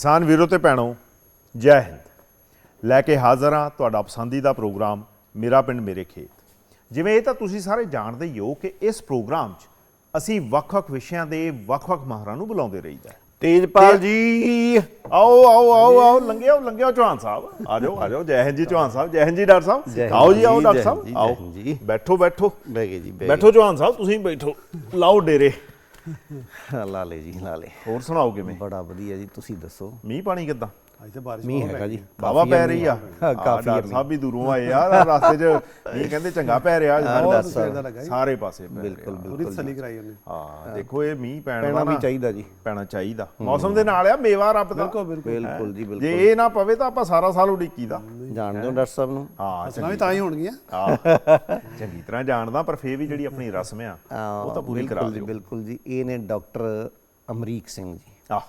ਕਿਸਾਨ ਵੀਰੋ ਤੇ ਭੈਣੋ ਜੈ ਹਿੰਦ। ਲੈ ਕੇ ਹਾਜ਼ਰ ਹਾਂ ਤੁਹਾਡਾ ਪਸੰਦੀਦਾ ਪ੍ਰੋਗਰਾਮ ਮੇਰਾ ਪਿੰਡ ਮੇਰੇ ਖੇਤ। ਜਿਵੇਂ ਇਹ ਤਾਂ ਤੁਸੀਂ ਸਾਰੇ ਜਾਣਦੇ ਹੀ ਹੋ ਕਿ ਇਸ ਪ੍ਰੋਗਰਾਮ 'ਚ ਅਸੀਂ ਵੱਖ-ਵੱਖ ਵਿਸ਼ਿਆਂ ਦੇ ਵੱਖ-ਵੱਖ ਮਾਹਰਾਂ ਨੂੰ ਬੁਲਾਉਂਦੇ ਰਹੀਦਾ। ਤੇਜਪਾਲ ਜੀ। ਆਓ ਆਓ ਆਓ ਆਓ ਲੰਘਿਓ ਲੰਘਿਓ ਚੌਹਾਨ ਸਾਹਿਬ। ਆ ਜਾਓ ਆ ਜਾਓ ਜੈ ਹਿੰਦ ਜੀ ਚੌਹਾਨ ਸਾਹਿਬ ਜੈ ਹਿੰਦ ਜੀ ਡਾਕਟਰ ਸਾਹਿਬ। ਆਓ ਜੀ ਆਓ ਡਾਕਟਰ ਸਾਹਿਬ ਆਓ। ਬੈਠੋ ਬੈਠੋ। ਜੀ ਬੈਠੋ ਚੌਹਾਨ ਸਾਹਿਬ ਤੁਸੀਂ ਬੈਠੋ। ਲਾਓ ਡੇਰੇ। ਲਾ ਲੈ ਜੀ ਲਾ ਲੈ ਹੋਰ ਸੁਣਾਓ ਕਿਵੇਂ? ਬੜਾ ਵਧੀਆ ਜੀ ਤੁਸੀਂ ਦੱਸੋ? ਮੀਂਹ ਪਾਣੀ ਕਿੱਦਾਂ? ਅੱਜ ਤੇ ਬਾਰਿਸ਼ ਮੀਂਹ ਹੈਗਾ ਜੀ। ਕਾਵਾ ਪੈ ਰਹੀ ਆ। ਕਾਫੀ ਡਾਕਟਰ ਸਾਹਿਬ ਵੀ ਦੂਰੋਂ ਆਏ ਆ। ਰਸਤੇ 'ਚ ਮੀਂਹ ਕਹਿੰਦੇ ਚੰਗਾ ਪੈ ਰਿਹਾ ਅੱਜ ਸਾਰੇ। ਦਾ ਜੀ। ਪਾਸੇ ਬਿਲਕੁਲ ਬਿਲਕੁਲ ਤਸੱਲੀ ਕਰਾਈ ਉਹਨੇ। ਹਾਂ ਦੇਖੋ ਇਹ ਮੀਂਹ ਪੈਣ ਪੈਣਾ ਦਾ ਵੀ ਚਾਹੀਦਾ ਜੀ। ਪੈਣਾ ਚਾਹੀਦਾ। ਮੌਸਮ ਦੇ ਨਾਲ ਆ ਮੇਵਾ ਰੱਬ ਦਾ। ਬਿਲਕੁਲ ਬਿਲਕੁਲ। ਬਿਲਕੁਲ ਜੀ ਜੇ ਇਹ ਨਾ ਪਵੇ ਤਾਂ ਆਪਾਂ ਸਾਰਾ ਸਾਲ ਉਡੀਕੀਦਾ ਜਾਣਦੇ ਹੋ ਡਾਕਟਰ ਸਾਹਿਬ ਨੂੰ? ਹਾਂ ਫਸਲਾਂ ਵੀ ਤਾਂ ਹੀ ਹੋਣਗੀਆਂ। ਹਾਂ। ਚੰਗੀ ਤਰ੍ਹਾਂ ਜਾਣਦਾ ਪਰ ਫੇਰ ਵੀ ਜਿਹੜੀ ਆਪਣੀ ਰਸਮ ਆ ਉਹ ਤਾਂ ਪੂਰੀ ਕਰਾ ਬਿਲਕੁਲ ਜੀ ਦਿਓ। ਬਿਲਕੁਲ ਜੀ। ਇਹ ਨੇ ਡਾਕਟਰ ਅਮਰੀਕ ਸਿੰਘ ਜੀ। ਆਹ।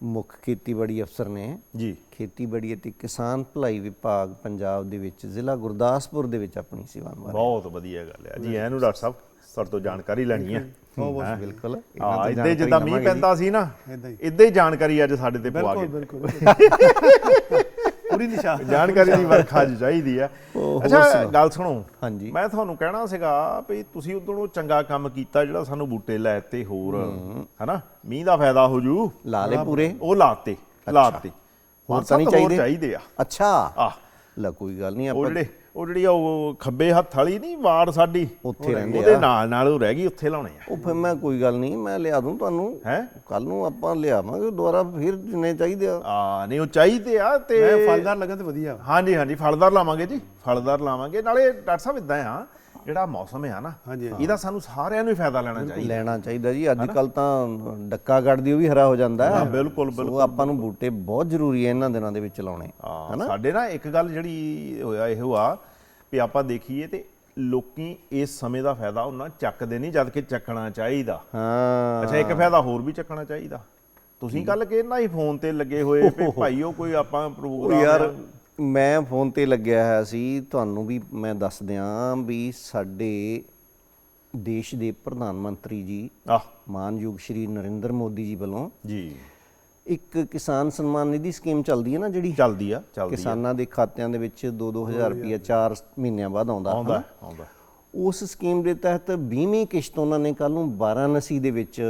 ਮੁੱਖ ਖੇਤੀਬਾੜੀ ਅਫਸਰ ਨੇ ਜੀ। ਖੇਤੀਬਾੜੀ ਅਤੇ ਕਿਸਾਨ ਭਲਾਈ ਵਿਭਾਗ ਪੰਜਾਬ ਦੇ ਵਿੱਚ ਜ਼ਿਲ੍ਹਾ ਗੁਰਦਾਸਪੁਰ ਦੇ ਵਿੱਚ ਆਪਣੀ ਸੇਵਾ ਨਿਭਾ ਰਹੇ ਬਹੁਤ ਵਧੀਆ ਗੱਲ ਆ ਜੀ ਐਨੂੰ ਡਾਕਟਰ ਸਾਹਿਬ ਤੁਹਾਡੇ ਤੋਂ ਜਾਣਕਾਰੀ ਲੈਣੀ ਆ ਹਨ। ਬਿਲਕੁਲ ਹਾਂ ਇੱਦਾਂ ਹੀ ਜਿੱਦਾਂ ਮੀਂਹ ਪੈਂਦਾ ਸੀ ਨਾ ਏਦਾਂ ਹੀ। ਇੱਦਾਂ ਹੀ ਜਾਣਕਾਰੀ ਅੱਜ ਸਾਡੇ ਤੇ ਪਵਾ ਬਿਲਕੁਲ ਕੇ। ਬਿਲਕੁਲ। ਪੂਰੀ ਨਿਸ਼ਾਨ ਜਾਣਕਾਰੀ ਦੀ ਵਰਖਾ ਅੱਜ ਚਾਹੀਦੀ ਆ ਅੱਛਾ। ਗੱਲ ਸੁਣੋ। ਹਾਂਜੀ। ਮੈਂ ਤੁਹਾਨੂੰ ਕਹਿਣਾ ਸੀਗਾ ਵੀ ਤੁਸੀਂ ਉਦੋਂ ਚੰਗਾ ਕੰਮ ਕੀਤਾ ਜਿਹੜਾ ਸਾਨੂੰ ਬੂਟੇ ਲੈ ਤੇ ਹੋਰ ਹਨਾ? ਮੀਂਹ ਦਾ ਫਾਇਦਾ ਹੋ ਜੂ। ਲਾ ਲੈ ਪੂਰੇ? ਉਹ ਲਾਤੇ ਲਾਤੇ। ਹੋਰ ਤਾਂ ਨਹੀਂ ਚਾਹੀਦੇ? ਚਾਹੀਦੇ ਆ। ਅੱਛਾ। ਆਹ। ਲੈ ਕੋਈ ਗੱਲ ਨਹੀਂ ਉਹ ਆਪਾਂ ਜਿਹੜੇ ਉਹ ਜਿਹੜੀ ਆ ਉਹ ਖੱਬੇ ਹੱਥ ਵਾਲੀ ਨਹੀਂ ਵਾਰ ਸਾਡੀ। ਉੱਥੇ ਰਹਿੰਦੇ ਉਹਦੇ ਆ। ਨਾਲ ਨਾਲ ਉਹ ਰਹਿ ਗਈ ਉੱਥੇ ਲਾਉਣੇ ਆ। ਉਹ ਫਿਰ ਮੈਂ ਕੋਈ ਗੱਲ ਨਹੀਂ ਮੈਂ ਲਿਆ ਦੂੰ ਤੁਹਾਨੂੰ। ਹੈ? ਕੱਲ ਨੂੰ ਆਪਾਂ ਲਿਆਵਾਂਗੇ ਦੁਬਾਰਾ ਫਿਰ ਜਿੰਨੇ ਚਾਹੀਦੇ ਆ। ਆ ਨਹੀਂ ਉਹ ਚਾਹੀਦੇ ਆ ਤੇ ਮੈਂ ਫਲਦਾਰ ਲੱਗਣ ਤੇ ਵਧੀਆ। ਹਾਂਜੀ ਹਾਂਜੀ ਫਲਦਾਰ ਲਾਵਾਂਗੇ ਜੀ ਫਲਦਾਰ ਲਾਵਾਂਗੇ। ਨਾਲੇ ਡਾਕਟਰ ਸਾਹਿਬ ਇਦਾਂ ਆ ਜਿਹੜਾ ਮੌਸਮ ਆ ਨਾ ਇਹਦਾ ਸਾਨੂੰ ਸਾਰਿਆਂ ਨੂੰ ਹੀ ਫਾਇਦਾ ਲੈਣਾ ਚਾਹੀਦਾ। ਲੈਣਾ ਚਾਹੀਦਾ ਜੀ। ਅੱਜ ਕੱਲ ਤਾਂ ਡੱਕਾ ਕੱਢਦੀ ਉਹ ਵੀ ਹਰਾ ਹੋ ਜਾਂਦਾ ਹੈ। ਹਾਂ, ਬਿਲਕੁਲ, ਸੋ ਆਪਾਂ ਨੂੰ ਬੂਟੇ ਬਹੁਤ ਜ਼ਰੂਰੀ ਹੈ ਇਹਨਾਂ ਦਿਨਾਂ ਦੇ ਵਿੱਚ ਲਾਉਣੇ ਹਾਂ, ਸਾਡੇ ਨਾ ਇੱਕ ਗੱਲ ਜਿਹੜੀ ਹੋਇਆ ਇਹੋ ਆ ਵੀ ਆਪਾਂ ਦੇਖੀਏ ਤੇ ਲੋਕੀ ਇਸ ਸਮੇਂ ਦਾ ਫਾਇਦਾ ਉਹਨਾਂ ਚੱਕਦੇ ਨਹੀਂ ਜਦ ਕਿ ਚੱਕਣਾ ਚਾਹੀਦਾ। ਹਾਂ। ਅੱਛਾ ਇੱਕ ਫਾਇਦਾ ਹੋਰ ਵੀ ਚੱਕਣਾ ਚਾਹੀਦਾ। ਤੁਸੀਂ ਕੱਲ ਕਿਹਨਾਂ ਹੀ ਫੋਨ ਤੇ ਲੱਗੇ ਹੋਏ ਵੀ ਭਾਈਓ ਕੋਈ ਆਪਾਂ ਪ੍ਰੋਗਰਾਮ ਯਾਰ ਮੈਂ ਫੋਨ ਤੇ ਲੱਗਿਆ ਹੋਇਆ ਸੀ ਤੁਹਾਨੂੰ ਵੀ ਮੈਂ ਦੱਸ ਦਿਆਂ ਵੀ ਸਾਡੇ ਦੇਸ਼ ਦੇ ਪ੍ਰਧਾਨ ਮੰਤਰੀ ਜੀ ਆਹ। ਮਾਨਯੋਗ ਸ਼੍ਰੀ ਨਰਿੰਦਰ ਮੋਦੀ ਜੀ ਵੱਲੋਂ ਜੀ। ਇੱਕ ਕਿਸਾਨ ਸਨਮਾਨ ਨਿਧੀ ਸਕੀਮ ਚੱਲਦੀ ਹੈ ਨਾ ਜਿਹੜੀ? ਚੱਲਦੀ ਆ ਚੱਲਦੀ ਆ। ਕਿਸਾਨਾਂ ਦੇ ਖਾਤਿਆਂ ਦੇ ਵਿੱਚ 2-2000 ਰੁਪਏ 4 ਮਹੀਨਿਆਂ ਬਾਅਦ ਆਉਂਦਾ ਆਉਂਦਾ ਹਨਾ? ਆਉਂਦਾ। ਉਸ ਸਕੀਮ ਦੇ ਤਹਿਤ 20ਵੀਂ ਕਿਸ਼ਤ ਉਹਨਾਂ ਨੇ ਕੱਲ ਨੂੰ ਵਾਰਾਣਸੀ ਦੇ ਵਿੱਚ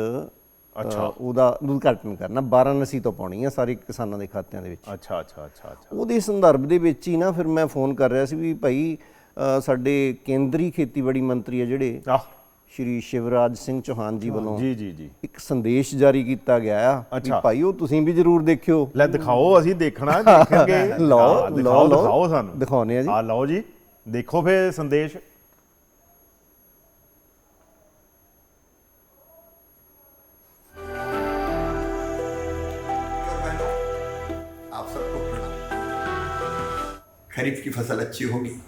ਅੱਛਾ। ਉਹਦਾ ਉਦਘਾਟਨ ਕਰਨਾ ਵਾਰਾਣਸੀ ਤੋਂ ਪਾਉਣੀ ਆ ਸਾਰੇ ਕਿਸਾਨਾਂ ਦੇ ਖਾਤਿਆਂ ਦੇ ਵਿੱਚ। ਅੱਛਾ ਅੱਛਾ ਅੱਛਾ ਅੱਛਾ। ਉਹਦੇ ਸੰਦਰਭ ਦੇ ਵਿੱਚ ਹੀ ਨਾ ਫਿਰ ਮੈਂ ਫੋਨ ਕਰ ਰਿਹਾ ਸੀ ਵੀ ਭਾਈ ਸਾਡੇ ਕੇਂਦਰੀ ਖੇਤੀਬਾੜੀ ਮੰਤਰੀ ਆ ਜਿਹੜੇ ਆਹ। ਸ਼੍ਰੀ ਸ਼ਿਵਰਾਜ ਸਿੰਘ ਚੌਹਾਨ ਜੀ ਵੱਲੋਂ ਜੀ ਜੀ ਜੀ। ਇੱਕ ਸੰਦੇਸ਼ ਜਾਰੀ ਕੀਤਾ ਗਿਆ ਆ ਵੀ ਅੱਛਾ। ਭਾਈ ਉਹ ਤੁਸੀਂ ਵੀ ਜ਼ਰੂਰ ਦੇਖਿਓ। ਲੈ ਦਿਖਾਓ ਅਸੀਂ ਦੇਖਣਾ ਦੇਖਾਂਗੇ। ਲਓ, ਲਓ, ਦਿਖਾਓ ਸਾਨੂੰ। ਦਿਖਾਉਂਦੇ ਆ ਜੀ। ਆ ਲਓ ਜੀ ਦੇਖੋ ਫੇ ਸੰਦੇਸ਼। खरीफ की फ़सल अच्छी होगी।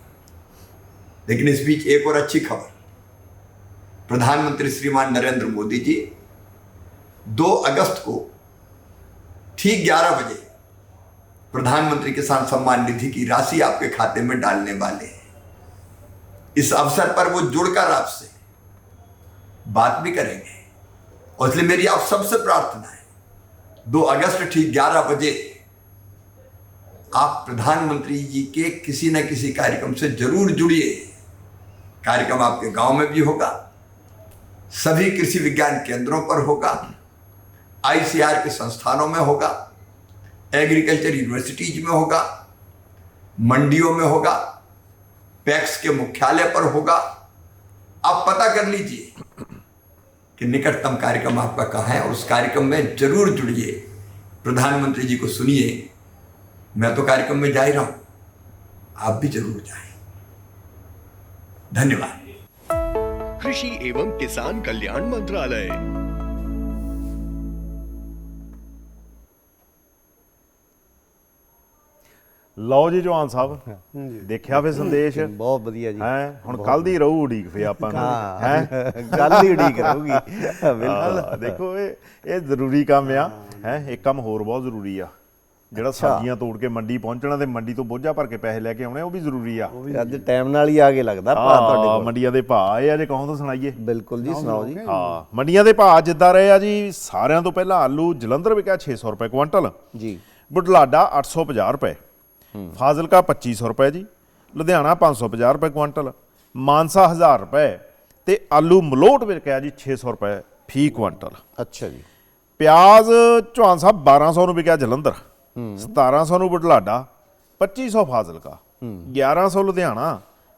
लेकिन इस बीच एक और अच्छी खबर। प्रधानमंत्री श्रीमान नरेंद्र मोदी जी 2 अगस्त को ठीक 11 बजे प्रधानमंत्री किसान सम्मान निधि की राशि आपके खाते में डालने वाले हैं। इस अवसर पर वो जुड़कर आपसे बात भी करेंगे। और इसलिए मेरी आप सबसे प्रार्थना है 2 अगस्त ठीक 11 बजे आप प्रधानमंत्री जी के किसी न किसी कार्यक्रम से ज़रूर जुड़िए। कार्यक्रम आपके गाँव में भी होगा, सभी कृषि विज्ञान केंद्रों पर होगा, आईसीआर के संस्थानों में होगा, एग्रीकल्चर यूनिवर्सिटीज में होगा, मंडियों में होगा, पैक्स के मुख्यालय पर होगा। आप पता कर लीजिए कि निकटतम कार्यक्रम आपका कहाँ है और उस कार्यक्रम में ज़रूर जुड़िए। प्रधानमंत्री जी को सुनिए मैं तो कार्यक्रम में जा ही रहा हूं आप भी जरूर जाएं धन्यवाद कृषि एवं किसान कल्याण मंत्रालय ਲਓ ਜੀ ਜਵਾਨ ਸਾਹਿਬ ਦੇਖਿਆ ਫੇ ਸੰਦੇਸ਼ ਬਹੁਤ ਵਧੀਆ ਜੀ ਹੈ ਹੁਣ ਕੱਲ ਦੀ ਰਹੂ ਉਡੀਕ ਫੇ ਆਪਾਂ ਨੂੰ ਹਾਂ ਹੈ ਗੱਲ ਹੀ ਉਡੀਕ ਰਹੂਗੀ ਬਿਲਕੁਲ ਦੇਖੋ ਇਹ ਇਹ ਜ਼ਰੂਰੀ ਕੰਮ ਆ ਹੈ ਇੱਕ ਕੰਮ ਹੋਰ ਬਹੁਤ ਜ਼ਰੂਰੀ ਆ ਜਿਹੜਾ ਸਬਜ਼ੀਆਂ ਤੋੜ ਕੇ ਮੰਡੀ ਪਹੁੰਚਣਾ ਤੇ ਮੰਡੀ ਤੋਂ ਬੋਝਾ ਭਰ ਕੇ ਪੈਸੇ ਲੈ ਕੇ ਆਉਣੇ ਉਹ ਵੀ ਜ਼ਰੂਰੀ ਆ। ਅੱਜ ਟਾਈਮ ਨਾਲ ਹੀ ਆ ਕੇ ਲੱਗਦਾ ਭਾ ਤੁਹਾਡੇ ਕੋਲ। ਮੰਡੀਆਂ ਦੇ ਭਾਅ ਆਏ ਆ ਜੇ ਕਹੋ ਤਾਂ ਸੁਣਾਈਏ। ਬਿਲਕੁਲ ਜੀ ਸੁਣਾਓ ਜੀ। ਹਾਂ ਮੰਡੀਆਂ ਦੇ ਭਾਅ ਜਿੱਦਾਂ ਰਹੇ ਆ ਜੀ ਸਾਰਿਆਂ ਤੋਂ ਪਹਿਲਾਂ ਆਲੂ ਜਲੰਧਰ ਵਿਕਿਆ 600 ਰੁਪਏ ਕੁਇੰਟਲ। ਜੀ। ਬੁਢਲਾਡਾ 850 ਰੁਪਏ। ਫਾਜ਼ਿਲਕਾ 2500 ਰੁਪਏ ਜੀ। ਲੁਧਿਆਣਾ 550 ਰੁਪਏ ਕੁਇੰਟਲ। ਮਾਨਸਾ 1000 ਰੁਪਏ। ਤੇ ਆਲੂ ਮਲੋਟ ਵਿਕਿਆ ਜੀ 600 ਰੁਪਏ ਫੀ ਕੁਇੰਟਲ। ਅੱਛਾ ਜੀ। ਪਿਆਜ਼ ਚੌਹਾਨ ਸਾਹਿਬ 1200 ਨੂੰ ਵਿਕਿਆ ਜਲੰਧਰ। 1700 ਨੂੰ ਬੁਢਲਾਡਾ 2500 ਫਾਜ਼ਿਲਕਾ 1100 ਲੁਧਿਆਣਾ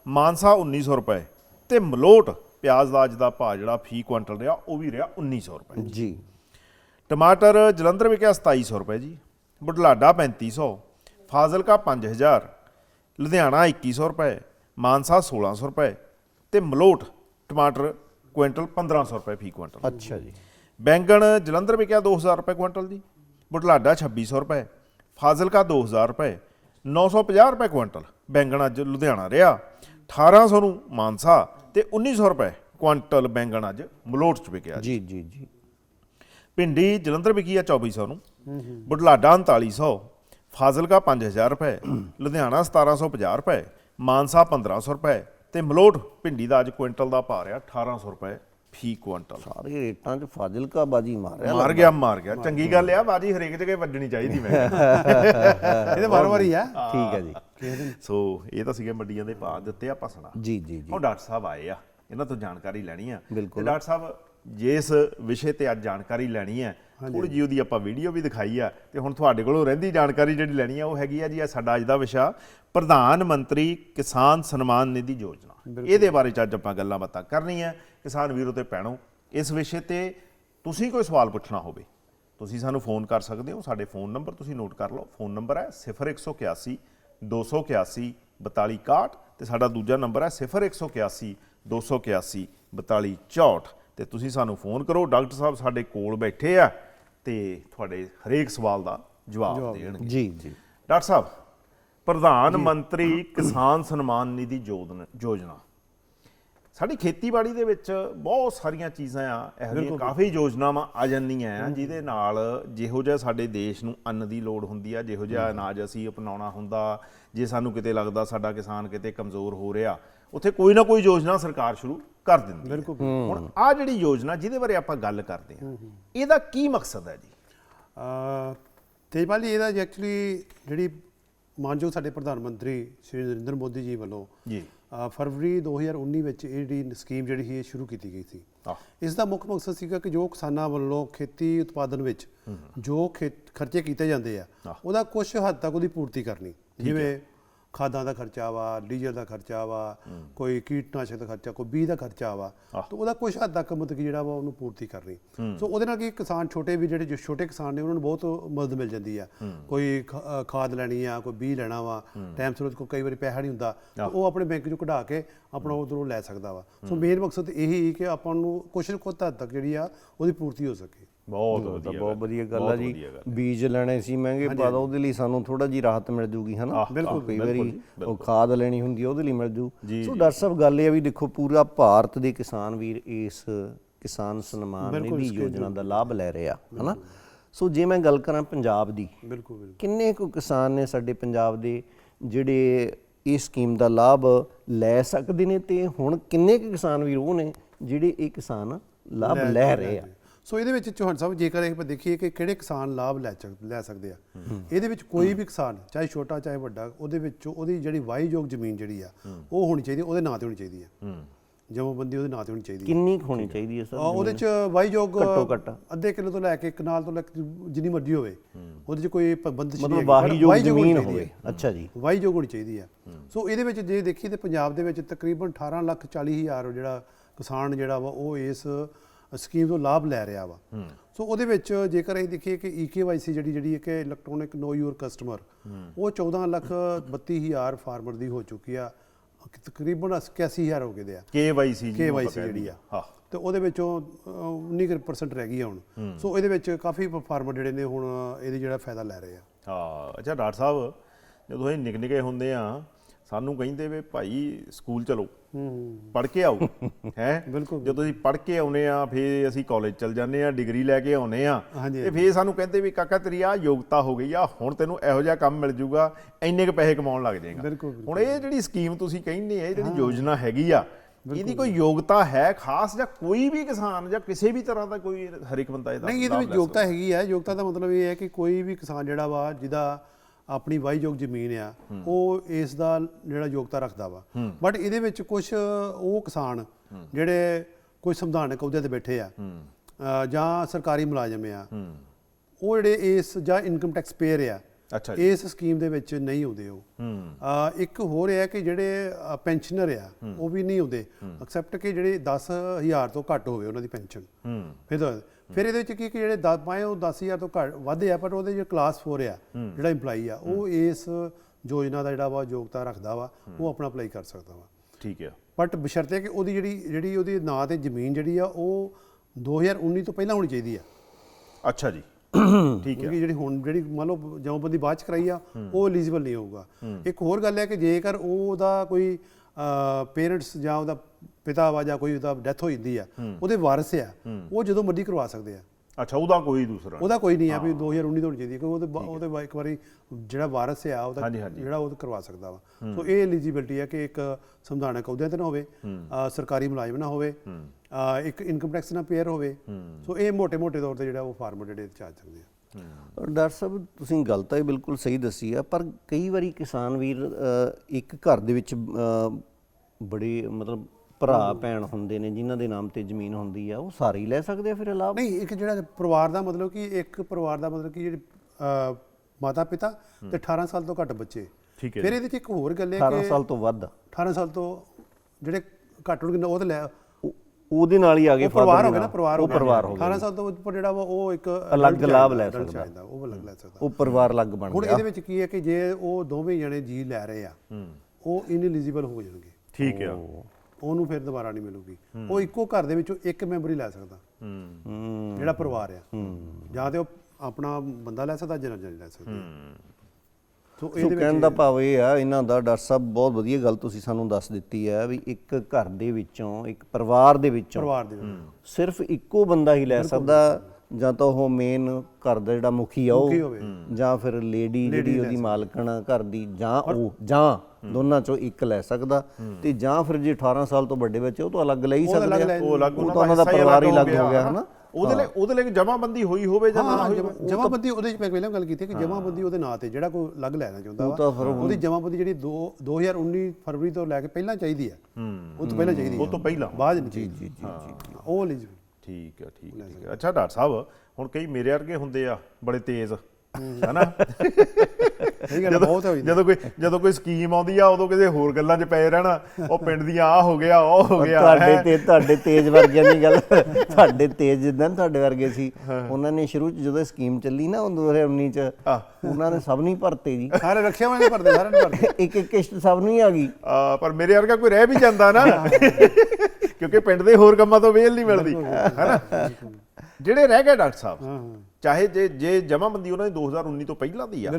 ਮਾਨਸਾ 1900 ਰੁਪਏ ਤੇ ਮਲੋਟ ਪਿਆਜ਼ ਦਾ ਅੱਜ ਦਾ ਭਾਅ ਜਿਹੜਾ ਫੀ ਕੁਇੰਟਲ ਰਿਹਾ ਉਹ ਵੀ ਰਿਹਾ 1900 ਰੁਪਏ ਜੀ। ਟਮਾਟਰ ਜਲੰਧਰ ਵਿਕਿਆ 2700 ਰੁਪਏ ਜੀ ਬੁਢਲਾਡਾ 3500 ਫਾਜ਼ਿਲਕਾ 5000 ਲੁਧਿਆਣਾ 2100 ਰੁਪਏ ਮਾਨਸਾ 1600 ਰੁਪਏ ਤੇ ਮਲੋਟ ਟਮਾਟਰ ਕੁਇੰਟਲ 1500 ਰੁਪਏ ਫੀ ਕੁਇੰਟਲ ਅੱਛਾ ਜੀ। ਬੈਂਗਣ ਜਲੰਧਰ ਵਿਕਿਆ 2000 ਰੁਪਏ ਕੁਇੰਟਲ ਜੀ ਬੁਢਲਾਡਾ 2600 ਰੁਪਏ ਫਾਜ਼ਿਲਕਾ 2000 ਰੁਪਏ 950 ਰੁਪਏ ਕੁਇੰਟਲ ਬੈਂਗਣ ਅੱਜ ਲੁਧਿਆਣਾ ਰਿਹਾ 1800 ਨੂੰ ਮਾਨਸਾ ਤੇ 1900 ਰੁਪਏ ਕੁਇੰਟਲ ਬੈਂਗਣ ਅੱਜ ਮਲੋਟ ਚ ਵਿਕਿਆ ਜੀ। ਜੀ ਜੀ ਭਿੰਡੀ ਜਲੰਧਰ ਵਿਕੀ ਆ 2400 ਨੂੰ ਬੁਢਲਾਡਾ 3900 ਫਾਜ਼ਿਲਕਾ 5000 ਰੁਪਏ ਲੁਧਿਆਣਾ 1750 ਰੁਪਏ ਮਾਨਸਾ 1500 ਰੁਪਏ ਤੇ ਮਲੋਟ ਭਿੰਡੀ ਦਾ ਅੱਜ ਕੁਇੰਟਲ ਦਾ ਭਾਅ ਰਿਹਾ 1800 ਰੁਪਏ। ਫੀ ਕੁਇੰਟਲ ਸਾਰੇ ਰੇਟਾਂ 'ਚ ਫਾਜ਼ਿਲਕਾ ਬਾਜੀ ਮਾਰਿਆ ਮਾਰ ਗਿਆ ਮਾਰ ਗਿਆ। ਚੰਗੀ ਗੱਲ ਆ ਬਾਜੀ ਹਰੇਕ ਜਗ੍ਹਾ ਵੱਜਣੀ ਚਾਹੀਦੀ ਮੈਂ। ਕਿਹਾ। ਇਹਦੇ ਵਾਰ ਵਾਰੀ ਆ। ਠੀਕ ਹੈ ਜੀ। ਸੋ ਇਹ ਤਾਂ ਸੀਗੇ ਮੰਡੀਆਂ ਦੇ ਭਾਅ ਦਿੱਤੇ ਆਪਾਂ ਸੁਣਾ ਜੀ ਜੀ ਜੀ। ਹੁਣ ਡਾਕਟਰ ਸਾਹਿਬ ਆਏ ਆ ਇਹਨਾਂ ਤੋਂ ਜਾਣਕਾਰੀ ਲੈਣੀ ਆ। ਬਿਲਕੁਲ। ਤੇ ਡਾਕਟਰ ਸਾਹਿਬ ਜਿਸ ਵਿਸ਼ੇ ਤੇ ਅੱਜ ਜਾਣਕਾਰੀ ਲੈਣੀ ਹੈ ਥੋੜੀ ਜਿਹੀ ਉਹਦੀ ਆਪਾਂ ਵੀਡੀਓ ਵੀ ਦਿਖਾਈ ਆ ਤੇ ਹੁਣ ਤੁਹਾਡੇ ਕੋਲੋਂ ਰਹਿੰਦੀ ਜਾਣਕਾਰੀ ਜਿਹੜੀ ਲੈਣੀ ਆ ਉਹ ਹੈਗੀ ਆ ਜੀ ਆ ਸਾਡਾ ਅੱਜ ਦਾ ਵਿਸ਼ਾ ਪ੍ਰਧਾਨ ਮੰਤਰੀ ਕਿਸਾਨ ਸਨਮਾਨ ਨਿਧੀ ਯੋਜਨਾ। ਇਹਦੇ ਬਾਰੇ ਚ ਅੱਜ ਆਪਾਂ ਗੱਲਾਂ ਬਾਤਾਂ ਕਰਨੀਆਂ। ਕਿਸਾਨ ਵੀਰੋ ਤੇ ਭੈਣੋ ਇਸ ਵਿਸ਼ੇ ਤੇ ਤੁਸੀਂ ਕੋਈ ਸਵਾਲ ਪੁੱਛਣਾ ਹੋਵੇ ਤੁਸੀਂ ਸਾਨੂੰ ਫੋਨ ਕਰ ਸਕਦੇ ਹੋ। ਸਾਡੇ ਫੋਨ ਨੰਬਰ ਤੁਸੀਂ ਨੋਟ ਕਰ ਲਓ। ਫੋਨ ਨੰਬਰ ਹੈ 0181 281 4261 ਤੇ ਸਾਡਾ ਦੂਜਾ ਨੰਬਰ ਹੈ 0181 281 4264 ਤੇ ਤੁਸੀਂ ਸਾਨੂੰ ਫੋਨ ਕਰੋ। ਡਾਕਟਰ ਸਾਹਿਬ ਸਾਡੇ ਕੋਲ ਬੈਠੇ ਆ ਤੇ ਤੁਹਾਡੇ ਹਰੇਕ ਸਵਾਲ ਦਾ ਜਵਾਬ ਦੇਣਗੇ। ਜੀ ਜੀ। ਡਾਕਟਰ ਸਾਹਿਬ ਪ੍ਰਧਾਨ ਮੰਤਰੀ ਕਿਸਾਨ ਸਨਮਾਨ ਨਿਧੀ ਯੋਜਨਾ ਯੋਜਨਾ। ਸਾਡੀ ਖੇਤੀਬਾੜੀ ਦੇ ਵਿੱਚ ਬਹੁਤ ਸਾਰੀਆਂ ਚੀਜ਼ਾਂ ਆ ਇਹੋ ਜਿਹੀਆਂ ਕਾਫੀ ਯੋਜਨਾਵਾਂ ਆ ਜਾਂਦੀਆਂ ਆ ਜਿਹਦੇ ਨਾਲ ਜਿਹੋ ਜਿਹਾ ਸਾਡੇ ਦੇਸ਼ ਨੂੰ ਅੰਨ ਦੀ ਲੋੜ ਹੁੰਦੀ ਆ ਜਿਹੋ ਜਿਹਾ ਅਨਾਜ ਅਸੀਂ ਅਪਣਾਉਣਾ ਹੁੰਦਾ ਜੇ ਸਾਨੂੰ ਕਿਤੇ ਲੱਗਦਾ ਸਾਡਾ ਕਿਸਾਨ ਕਿਤੇ ਕਮਜ਼ੋਰ ਹੋ ਰਿਹਾ ਉੱਥੇ ਕੋਈ ਨਾ ਕੋਈ ਯੋਜਨਾ ਸਰਕਾਰ ਸ਼ੁਰੂ ਕਰ ਦਿੰਦੀ ਬਿਲਕੁਲ ਹੁਣ ਆ ਜਿਹੜੀ ਯੋਜਨਾ ਜਿਹਦੇ ਬਾਰੇ ਆਪਾਂ ਗੱਲ ਕਰਦੇ ਆ ਇਹਦਾ ਕੀ ਮਕਸਦ ਹੈ ਜੀ? ਤੇਜਪਾਲ ਇਹਦਾ ਐਕਚੁਅਲੀ ਜਿਹੜੀ ਮਾਨਯੋਗ ਸਾਡੇ ਪ੍ਰਧਾਨ ਮੰਤਰੀ ਸ਼੍ਰੀ ਨਰਿੰਦਰ ਮੋਦੀ ਜੀ ਵੱਲੋਂ ਜੀ। ਫਰਵਰੀ 2019 ਵਿੱਚ ਇਹ ਜਿਹੜੀ ਸਕੀਮ ਜਿਹੜੀ ਸੀ ਇਹ ਸ਼ੁਰੂ ਕੀਤੀ ਗਈ ਸੀ। ਇਸ ਦਾ ਮੁੱਖ ਮਕਸਦ ਸੀਗਾ ਕਿ ਜੋ ਕਿਸਾਨਾਂ ਵੱਲੋਂ ਖੇਤੀ ਉਤਪਾਦਨ ਵਿੱਚ ਜੋ ਖਰਚੇ ਕੀਤੇ ਜਾਂਦੇ ਆ। ਉਹਦਾ ਕੁਝ ਹੱਦ ਤੱਕ ਉਹਦੀ ਪੂਰਤੀ ਕਰਨੀ। ਜਿਵੇਂ ਖਾਦਾਂ ਦਾ ਖਰਚਾ ਵਾ ਡੀਜ਼ਲ ਦਾ ਖਰਚਾ ਵਾ ਕੋਈ ਕੀਟਨਾਸ਼ਕ ਦਾ ਖਰਚਾ ਕੋਈ ਬੀਜ ਦਾ ਖਰਚਾ ਵਾ। ਤਾਂ ਉਹਦਾ ਕੁਝ ਹੱਦ ਤੱਕ ਮਤਲਬ ਕਿ ਜਿਹੜਾ ਵਾ ਉਹਨੂੰ ਪੂਰਤੀ ਕਰਨੀ। ਸੋ ਉਹਦੇ ਨਾਲ ਕੀ ਕਿਸਾਨ ਛੋਟੇ ਵੀ ਜਿਹੜੇ ਜੋ ਛੋਟੇ ਕਿਸਾਨ ਨੇ ਉਹਨਾਂ ਨੂੰ ਬਹੁਤ ਮਦਦ ਮਿਲ ਜਾਂਦੀ ਆ। ਕੋਈ ਖਾਦ ਲੈਣੀ ਆ ਕੋਈ ਬੀਜ ਲੈਣਾ ਵਾ ਟਾਈਮ ਸਿਰ ਕੋਲ ਕਈ ਵਾਰੀ ਪੈਸਾ ਨਹੀਂ ਹੁੰਦਾ ਉਹ ਆਪਣੇ ਬੈਂਕ ਚੋਂ ਕਢਾ ਕੇ ਆਪਣਾ ਉਧਰੋਂ ਲੈ ਸਕਦਾ ਵਾ। ਸੋ ਮੇਨ ਮਕਸਦ ਇਹੀ ਕਿ ਆਪਾਂ ਨੂੰ ਨਾ ਕੁਛ ਹੱਦ ਤੱਕ ਜਿਹੜੀ ਆ ਉਹਦੀ ਪੂਰਤੀ ਹੋ ਸਕੇ। ਬਹੁਤ ਤਾਂ ਵਧੀਆ ਬਹੁਤ ਵਧੀਆ ਗੱਲ ਆ ਬਹੁਤ ਜੀ ਵਧੀਆ ਗੱਲ। ਬੀਜ ਲੈਣੇ ਸੀ ਮਹਿੰਗੇ ਪਾ ਦੋ ਉਹਦੇ ਲਈ ਸਾਨੂੰ ਥੋੜਾ ਜੀ ਰਾਹਤ ਮਿਲ ਜੂਗੀ ਹਨਾ ਆਹ, ਬਿਲਕੁਲ, ਕਈ ਵਾਰੀ ਉਹ ਖਾਦ ਲੈਣੀ ਹੁੰਦੀ ਆ, ਉਹਦੇ ਲਈ ਮਿਲ ਜੂ। ਜੀ, ਸੋ। ਡਾਕਟਰ ਸਾਹਿਬ ਗੱਲ ਇਹ ਆ ਵੀ ਦੇਖੋ ਪੂਰਾ ਭਾਰਤ ਦੇ ਕਿਸਾਨ ਵੀਰ ਇਸ ਕਿਸਾਨ ਸਨਮਾਨ ਨਿਧੀ ਯੋਜਨਾ ਦਾ ਲਾਭ ਲੈ ਰਹੇ ਆ ਹਨਾ ਸੋ ਜੇ ਮੈਂ ਗੱਲ ਕਰਾਂ ਪੰਜਾਬ ਦੀ ਬਿਲਕੁਲ ਬਿਲਕੁਲ। ਕਿੰਨੇ ਕੁ ਕਿਸਾਨ ਨੇ ਸਾਡੇ ਪੰਜਾਬ ਦੇ ਜਿਹੜੇ ਇਸ ਸਕੀਮ ਦਾ ਲਾਭ ਲੈ ਸਕਦੇ ਨੇ ਤੇ ਹੁਣ ਕਿੰਨੇ ਕੁ ਕਿਸਾਨ ਵੀਰ ਉਹ ਨੇ ਜਿਹੜੇ ਇਹ ਕਿਸਾਨ ਲਾਭ ਲੈ ਰਹੇ ਆ? ਸੋ ਇਹਦੇ ਵਿੱਚ ਚੌਹਾਨ ਸਾਹਿਬ ਜੇਕਰ ਇਹ ਦੇਖੀਏ ਕਿ ਕਿਹੜੇ ਕਿਸਾਨ ਲਾਭ ਲੈ ਲੈ ਸਕਦੇ ਆ। ਇਹਦੇ ਵਿੱਚ ਕੋਈ ਵੀ ਕਿਸਾਨ ਚਾਹੇ ਛੋਟਾ ਚਾਹੇ ਵੱਡਾ ਉਹਦੇ ਵਿੱਚ ਉਹਦੀ ਜਿਹੜੀ ਵਾਹੀਯੋਗ ਜ਼ਮੀਨ ਜਿਹੜੀ ਆ ਉਹ ਹੋਣੀ ਚਾਹੀਦੀ ਉਹਦੇ ਨਾਂ ਤੇ ਹੋਣੀ ਚਾਹੀਦੀ ਆ। ਜਮ੍ਹਾਂਬੰਦੀ ਉਹਦੇ ਨਾਂ ਤੇ ਹੋਣੀ ਚਾਹੀਦੀ ਕਿੰਨੀ ਹੋਣੀ ਚਾਹੀਦੀ ਹੈ ਸਰ? ਉਹਦੇ ਚ ਵਾਹੀਯੋਗ ਘੱਟੋ ਘੱਟ। ਅੱਧੇ ਕਿਲੋ ਤੋਂ ਲੈ ਕੇ ਕਨਾਲ ਤੋਂ ਲੈ ਕੇ ਜਿੰਨੀ ਮਰਜ਼ੀ ਹੋਵੇ ਉਹਦੇ ਚ ਕੋਈ ਬੰਦਿਸ਼ ਨਹੀਂ ਮਤਲਬ ਵਾਹੀਯੋਗ ਜ਼ਮੀਨ ਹੋਵੇ। ਅੱਛਾ ਜੀ। ਵਾਹੀਯੋਗ ਹੋਣੀ ਚਾਹੀਦੀ ਆ। ਸੋ ਇਹਦੇ ਵਿੱਚ ਜੇ ਦੇਖੀਏ ਤੇ ਪੰਜਾਬ ਦੇ ਵਿੱਚ ਤਕਰੀਬਨ 18 ਲੱਖ 40 ਹਜ਼ਾਰ ਜਿਹੜਾ ਕਿਸਾਨ ਜਿਹੜਾ ਵਾ ਉਹ ਇਸ ਸਕੀਮ ਤੋਂ ਲਾਭ ਲੈ ਰਿਹਾ ਵਾ। ਸੋ ਉਹਦੇ ਵਿੱਚ ਜੇਕਰ ਅਸੀਂ ਦੇਖੀਏ ਕਿ EKYC ਜਿਹੜੀ ਜਿਹੜੀ ਹੈ ਕਿ ਇਲੈਕਟ੍ਰੋਨਿਕ ਨੋ ਯੂਰ ਕਸਟਮਰ ਉਹ 14 ਲੱਖ 32 ਹਜ਼ਾਰ ਫਾਰਮਰ ਦੀ ਹੋ ਚੁੱਕੀ ਆ। ਤਕਰੀਬਨ 81 ਹਜ਼ਾਰ ਹੋ ਗਏ ਦੇ ਆ। KYC ਜੀ KYC ਜਿਹੜੀ ਆ। ਹਾਂ। ਤੇ ਉਹਦੇ ਵਿੱਚੋਂ ਅਹ, 19% ਰਹਿ ਗਈ ਹੁਣ। ਸੋ ਇਹਦੇ ਵਿੱਚ ਕਾਫੀ ਫਾਰਮਰ ਜਿਹੜੇ ਨੇ ਹੁਣ ਇਹਦੀ ਜਿਹੜਾ ਫਾਇਦਾ ਲੈ ਰਹੇ ਆ। ਹਾਂ। ਅੱਛਾ ਡਾਕਟਰ ਸਾਹਿਬ ਜਦੋਂ ਅਸੀਂ ਨਿੱਕ ਨਿੱਕੇ ਹੁੰਦੇ ਆ ਸਾਨੂੰ ਕਹਿੰਦੇ ਵੇ ਭਾਈ ਸਕੂਲ ਚਲੋ। ਪੜ੍ਹ ਕੇ ਆਓ। ਹੈ? ਬਿਲਕੁਲ। ਜਦੋਂ ਅਸੀਂ ਪੜ੍ਹ ਕੇ ਆਉਨੇ ਆ ਫੇਰ ਅਸੀਂ ਕਾਲਜ ਚਲ ਜਾਂਦੇ ਆ ਡਿਗਰੀ ਲੈ ਕੇ ਆਉਨੇ ਆ ਤੇ ਫੇਰ ਸਾਨੂੰ ਕਹਿੰਦੇ ਵੀ ਕਾਕਾ ਤੇਰੀ ਆ ਯੋਗਤਾ ਹੋ ਗਈ ਆ ਹੁਣ ਤੈਨੂੰ ਇਹੋ ਜਿਹਾ ਕੰਮ ਮਿਲ ਜੂਗਾ ਇੰਨੇ ਕ ਪੈਸੇ ਕਮਾਉਣ ਲੱਗ ਜਾਏਗਾ। ਹੁਣ ਇਹ ਜਿਹੜੀ ਸਕੀਮ ਤੁਸੀਂ ਕਹਿੰਦੇ ਆ ਇਹ ਜਿਹੜੀ ਯੋਜਨਾ ਹੈਗੀ ਆ ਇਹਦੀ ਕੋਈ ਯੋਗਤਾ ਹੈ ਖਾਸ ਜਾਂ ਕੋਈ ਵੀ ਕਿਸਾਨ ਜਾਂ ਕਿਸੇ ਵੀ ਤਰ੍ਹਾਂ ਦਾ ਕੋਈ ਹਰ ਇੱਕ ਬੰਦਾ ਇਹਦਾ ਨਹੀਂ ਇਹਦੇ ਵਿੱਚ ਯੋਗਤਾ ਹੈਗੀ ਹੈ ਯੋਗਤਾ ਦਾ ਮਤਲਬ ਇਹ ਹੈ ਕਿ ਕੋਈ ਵੀ ਕਿਸਾਨ ਜਿਹੜਾ ਵਾ ਜਿਹਦਾ ਆਪਣੀ ਵਾਹੀਯੋਗ ਜ਼ਮੀਨ ਆ ਉਹ ਇਸ ਦਾ ਜਿਹੜਾ ਯੋਗਤਾ ਰੱਖਦਾ ਵਾ। ਬਟ ਇਹਦੇ ਵਿੱਚ ਕੁਝ ਉਹ ਕਿਸਾਨ ਜਿਹੜੇ ਕੋਈ ਸੰਵਿਧਾਨਕ ਅਹੁਦੇ ਤੇ ਬੈਠੇ ਆ ਜਾਂ ਸਰਕਾਰੀ ਮੁਲਾਜ਼ਮ ਆ ਉਹ ਜਿਹੜੇ ਇਸ ਜਾਂ ਇਨਕਮ ਟੈਕਸ ਪੇਅਰ ਆ ਅੱਛਾ ਇਸ ਸਕੀਮ ਦੇ ਵਿੱਚ ਨਹੀਂ ਆਉਂਦੇ ਉਹ। ਇੱਕ ਹੋਰ ਹੈ ਕਿ ਜਿਹੜੇ ਪੈਨਸ਼ਨਰ ਆ ਉਹ ਵੀ ਨਹੀਂ ਆਉਂਦੇ। ਐਕਸੈਪਟ ਕਿ ਜਿਹੜੇ 10000 ਤੋਂ ਘੱਟ ਹੋਵੇ ਉਹਨਾਂ ਦੀ ਪੈਨਸ਼ਨ। ਫਿਰ ਫਿਰ ਇਹਦੇ ਵਿੱਚ ਕੀ ਕਿ ਜਿਹੜੇ 10 ਪਾਏ ਉਹ 10000 ਤੋਂ ਘੱਟ ਵੱਧ ਆ ਪਰ ਉਹਦੇ ਜਿਹੜਾ ਕਲਾਸ 4 ਆ ਜਿਹੜਾ EMPLOYE ਆ ਉਹ ਇਸ ਯੋਜਨਾ ਦਾ ਜਿਹੜਾ ਵਾ ਯੋਗਤਾ ਰੱਖਦਾ ਵਾ ਉਹ ਆਪਣਾ ਅਪਲਾਈ ਕਰ ਸਕਦਾ ਵਾ। ਠੀਕ ਹੈ ਬਟ ਬਸ਼ਰਤੇ ਕਿ ਉਹਦੀ ਜਿਹੜੀ ਜਿਹੜੀ ਉਹਦੀ ਨਾਂ ਤੇ ਜ਼ਮੀਨ ਜਿਹੜੀ ਆ ਉਹ 2019 ਤੋਂ ਪਹਿਲਾਂ ਹੋਣੀ ਚਾਹੀਦੀ ਆ। ਅੱਛਾ ਜੀ। ਠੀਕ ਹੈ ਜਿਹੜੀ ਹੁਣ ਜਿਹੜੀ ਮੰਨ ਲਓ ਜਮ੍ਹਾਂਬੰਦੀ ਬਾਅਦ ਚ ਕਰਾਈ ਆ ਉਹ ਐਲੀਜੀਬਲ ਨਹੀਂ ਹੋਊਗਾ। ਇੱਕ ਹੋਰ ਗੱਲ ਹੈ ਕਿ ਜੇਕਰ ਉਹਦਾ ਕੋਈ ਪੇਰੈਂਟਸ ਜਾਂ ਉਹਦਾ ਪਿਤਾ ਵਾ ਜਾਂ ਕੋਈ ਉਹਦਾ ਡੈਥ ਹੋ ਜਾਂਦੀ ਆ ਉਹਦੇ ਵਾਰਿਸ ਆ ਉਹ ਜਦੋਂ ਮਰਜ਼ੀ ਕਰਵਾ ਸਕਦੇ ਆ। ਅੱਛਾ ਉਹਦਾ ਕੋਈ ਦੂਸਰਾ। ਉਹਦਾ ਕੋਈ ਨਹੀਂ ਆ ਵੀ 2019 ਤੋਂ ਹੋਣੀ ਚਾਹੀਦੀ ਕਿਉਂਕਿ ਉਹਦੇ ਉਹਦੇ ਇੱਕ ਵਾਰੀ ਜਿਹੜਾ ਵਾਰਸ ਆ ਉਹਦਾ ਜਿਹੜਾ ਉਹ ਕਰਵਾ ਸਕਦਾ ਵਾ। ਸੋ ਇਹ ਐਲੀਜੀਬਿਲਟੀ ਆ ਕਿ ਇੱਕ ਸੰਵਿਧਾਨਕ ਅਹੁਦਿਆਂ ਤੇ ਨਾ ਹੋਵੇ ਸਰਕਾਰੀ ਮੁਲਾਜ਼ਮ ਨਾ ਹੋਵੇ ਇੱਕ ਇਨਕਮ ਟੈਕਸ ਨਾ ਪੇਅਰ ਹੋਵੇ। ਸੋ ਇਹ ਮੋٹے-ਮੋٹے ਤੌਰ ਤੇ ਜਿਹੜਾ ਉਹ ਫਾਰਮੂਲੇ ਜਿਹੜੇ ਚਾਹ ਸਕਦੇ ਆ। ਡਾਕਟਰ ਸਾਹਿਬ ਤੁਸੀਂ ਗੱਲ ਤਾਂ ਇਹ ਬਿਲਕੁਲ ਸਹੀ ਦੱਸੀ ਆ ਪਰ ਕਈ ਵਾਰੀ ਕਿਸਾਨ ਵੀਰ ਇੱਕ ਘਰ ਦੇ ਵਿੱਚ ਬੜੀ ਮਤਲਬ ਭਰਾ ਭੈਣ ਹੁੰਦੇ ਨੇ ਜਿਨ੍ਹਾਂ ਦੇ ਨਾਮ ਤੇ ਜ਼ਮੀਨ ਹੁੰਦੀ ਆ ਉਹ ਸਾਰੇ ਹੀ ਲੈ ਸਕਦੇ ਆ ਫਿਰ ਲਾਭ ਨਹੀਂ ਇੱਕ ਜਿਹੜਾ ਪਰਿਵਾਰ ਦਾ ਮਤਲਬ ਕਿ ਇੱਕ ਪਰਿਵਾਰ ਦਾ ਮਤਲਬ ਕਿ ਜਿਹੜੇ ਮਾਤਾ ਪਿਤਾ ਤੇ 18 ਸਾਲ ਤੋਂ ਘੱਟ ਬੱਚੇ। ਠੀਕ ਹੈ ਫਿਰ ਇਹਦੇ ਚ ਇੱਕ ਹੋਰ ਗੱਲ ਹੈ 18 ਕਿ ਸਾਲ ਤੋਂ ਵੱਧ। 18 ਸਾਲ ਤੋਂ ਜਿਹੜੇ ਘੱਟ ਹੋਣਗੇ ਉਹ ਤਾਂ ਲੈ ਉਹ- ਉਹਦੇ ਨਾਲ ਹੀ ਆ ਗਏ ਪਰਿਵਾਰ father ਹੋ ਗਿਆ ਨਾ। ਪਰਿਵਾਰ ਉਹ ਪਰਿਵਾਰ ਹੋ 18 ਸਾਲ ਤੋਂ ਉੱਪਰ ਜਿਹੜਾ ਉਹ ਇੱਕ ਅਲੱਗ ਲਾਭ ਲੈ ਸਕਦਾ। ਉਹ ਅਲੱਗ ਲੈ ਸਕਦਾ। ਉਹ ਪਰਿਵਾਰ ਅਲੱਗ ਬਣ ਹੁਣ ਇਹਦੇ ਵਿੱਚ ਕੀ ਹੈ ਕਿ ਜੇ ਉਹ ਦੋਵੇਂ ਜਣੇ ਜੀ ਲੈ ਰਹੇ ਆ ਉਹ ਇਨਐਲੀਜੀਬਲ ਹੋ ਜਾਣਗੇ। ਠੀਕ ਹੈ ਉਹਨੂੰ ਫਿਰ ਦੁਬਾਰਾ ਨਹੀਂ ਮਿਲੂਗੀ। ਉਹ ਇੱਕੋ ਘਰ ਦੇ ਵਿੱਚੋਂ ਇੱਕ ਮੈਂਬਰ ਹੀ ਲੈ ਸਕਦਾ। ਹੂੰ ਜਿਹੜਾ ਪਰਿਵਾਰ ਆ। ਜਾਂ ਤੇ ਉਹ ਆਪਣਾ ਬੰਦਾ ਲੈ ਸਕਦਾ ਜਾਂ ਨਹੀਂ ਲੈ ਸਕਦਾ ਸੋ ਸੋ ਕਹਿਣ ਦਾ ਭਾਵ ਇਹ ਆ ਇਹਨਾਂ ਦਾ ਡਾਕਟਰ ਸਾਹਿਬ ਬਹੁਤ ਵਧੀਆ ਗੱਲ ਤੁਸੀਂ ਸਾਨੂੰ ਦੱਸ ਦਿੱਤੀ ਹੈ ਵੀ ਇੱਕ ਘਰ ਦੇ ਵਿੱਚੋਂ ਇੱਕ ਪਰਿਵਾਰ ਦੇ ਵਿੱਚੋਂ ਪਰਿਵਾਰ ਦੇ ਵਿੱਚ। ਸਿਰਫ ਇੱਕੋ ਬੰਦਾ ਹੀ ਲੈ ਸਕਦਾ। ਜਾਂ ਤਾਂ ਉਹ ਮੇਨ ਘਰ ਦਾ ਜਿਹੜਾ ਮੁਖੀ ਆ ਮੁਖੀ ਉਹ ਹੋਵੇ। ਜਾਂ ਫਿਰ ਲੇਡੀ ਜਿਹੜੀ ਉਹਦੀ ਮਾਲਕਣ ਆ ਘਰ ਦੀ ਜਾਂ ਉਹ ਜਾਂ ਦੋਨਾਂ ਚੋਂ ਇੱਕ ਲੈ ਸਕਦਾ। ਤੇ ਜਾਂ ਫਿਰ ਜੇ 18 ਸਾਲ ਤੋਂ ਵੱਡੇ ਬੱਚੇ ਉਹ ਤਾਂ ਅਲੱਗ ਲੈ ਹੀ ਉਹ ਅਲੱਗ ਸਕਦੇ ਲੈ ਆ ਉਹ ਅਲੱਗ ਉਹ ਤਾਂ ਉਹਨਾਂ ਦਾ ਹਿੱਸਾ ਹੀ ਪਰਿਵਾਰ ਹੀ ਅਲੱਗ ਹੋ ਗਿਆ ਹਨਾ? ਉਹਦੇ ਲਈ ਉਹਦੇ ਲਈ ਜਮਾਬੰਦੀ ਹੋਈ ਹੋਵੇ ਜਾਂ ਨਾ ਹਾਂ ਹੋਈ ਹੋਵੇ। ਜਮਾਬੰਦੀ ਉਹਦੇ ਵਿੱਚ ਮੈਂ ਪਹਿਲਾਂ ਗੱਲ ਕੀਤੀ ਕਿ ਜਮਾਬੰਦੀ ਉਹਦੇ ਨਾਂ ਤੇ ਜਿਹੜਾ ਕੋਈ ਅਲੱਗ ਲੈਣਾ ਚਾਹੁੰਦਾ ਉਹ ਤਾਂ ਫਿਰ ਵਾ ਉਹਦੀ ਜਮਾਬੰਦੀ ਜਿਹੜੀ 2 2019 ਫਰਵਰੀ ਤੋਂ ਲੈ ਕੇ ਪਹਿਲਾਂ ਚਾਹੀਦੀ ਹੈ। ਉਹ ਤੋਂ ਪਹਿਲਾਂ ਚਾਹੀਦੀ ਹੈ। ਉਹ ਤੋਂ ਪਹਿਲਾਂ। ਬਾਅਦ ਨਹੀਂ ਜੀ ਜੀ ਜੀ ਉਹ eligible ਠੀਕ ਹੈ ਠੀਕ ਹੈ ਠੀਕ ਹੈ ਅੱਛਾ ਡਾਕਟਰ ਸਾਹਿਬ ਹੁਣ ਕਈ ਮੇਰੇ ਵਰਗੇ ਹੁੰਦੇ ਆ ਬੜੇ ਤੇਜ਼। ਹੈਨਾ? ਇਹ ਗੱਲ ਬਹੁਤ ਹੋਈ ਜਦੋਂ ਕੋਈ ਜਦੋਂ ਕੋਈ ਸਕੀਮ ਆਉਂਦੀ ਆ ਉਦੋਂ ਕਿਸੇ ਹੋਰ ਗੱਲਾਂ 'ਚ ਪਏ ਰਹਿਣਾ ਉਹ ਪਿੰਡ ਦੀਆਂ ਆ ਹੋ ਗਿਆ ਉਹ ਹੋ ਗਿਆ ਤੁਹਾਡੇ। ਤੇ ਤੁਹਾਡੇ ਤੇਜ ਵਰਗਿਆਂ ਦੀ ਗੱਲ ਤੁਹਾਡੇ ਤੇਜ ਜਿੱਦਾਂ ਤੁਹਾਡੇ ਵਰਗੇ ਸੀ। ਉਹਨਾਂ ਨੇ ਸ਼ੁਰੂ ਚ ਜਦੋਂ ਸਕੀਮ ਚੱਲੀ ਨਾ ਉਹ 2019 ਚ ਉਹਨਾਂ ਨੇ ਸਭ ਨੂੰ ਹੀ ਭਰਤੇ ਜੀ। ਸਾਰੇ ਰੱਖਿਆ ਹੋਏ ਨੇ ਭਰਦੇ ਸਾਰਿਆਂ ਨੇ ਭਰਦੇ ਇੱਕ ਇੱਕ ਕਿਸ਼ਤ ਸਭ ਨੂੰ ਹੀ ਆ ਗਈ। ਆ, ਪਰ ਮੇਰੇ ਵਰਗਾ ਕੋਈ ਰਹਿ ਵੀ ਜਾਂਦਾ ਨਾ। ਕਿਉਂਕਿ ਪਿੰਡ ਦੇ ਹੋਰ ਕੰਮਾਂ ਤੋਂ ਵੇਲ ਨਹੀਂ ਮਿਲਦੀ ਹੈਨਾ ਜਿਹੜੇ ਰਹਿ ਗਏ ਡਾਕਟਰ ਸਾਹਿਬ ਚਾਹੇ ਜੇ ਜੇ ਜਮਾਬੰਦੀ ਉਹਨਾਂ ਦੀ 2019 ਤੋਂ ਪਹਿਲਾਂ ਦੀ ਆ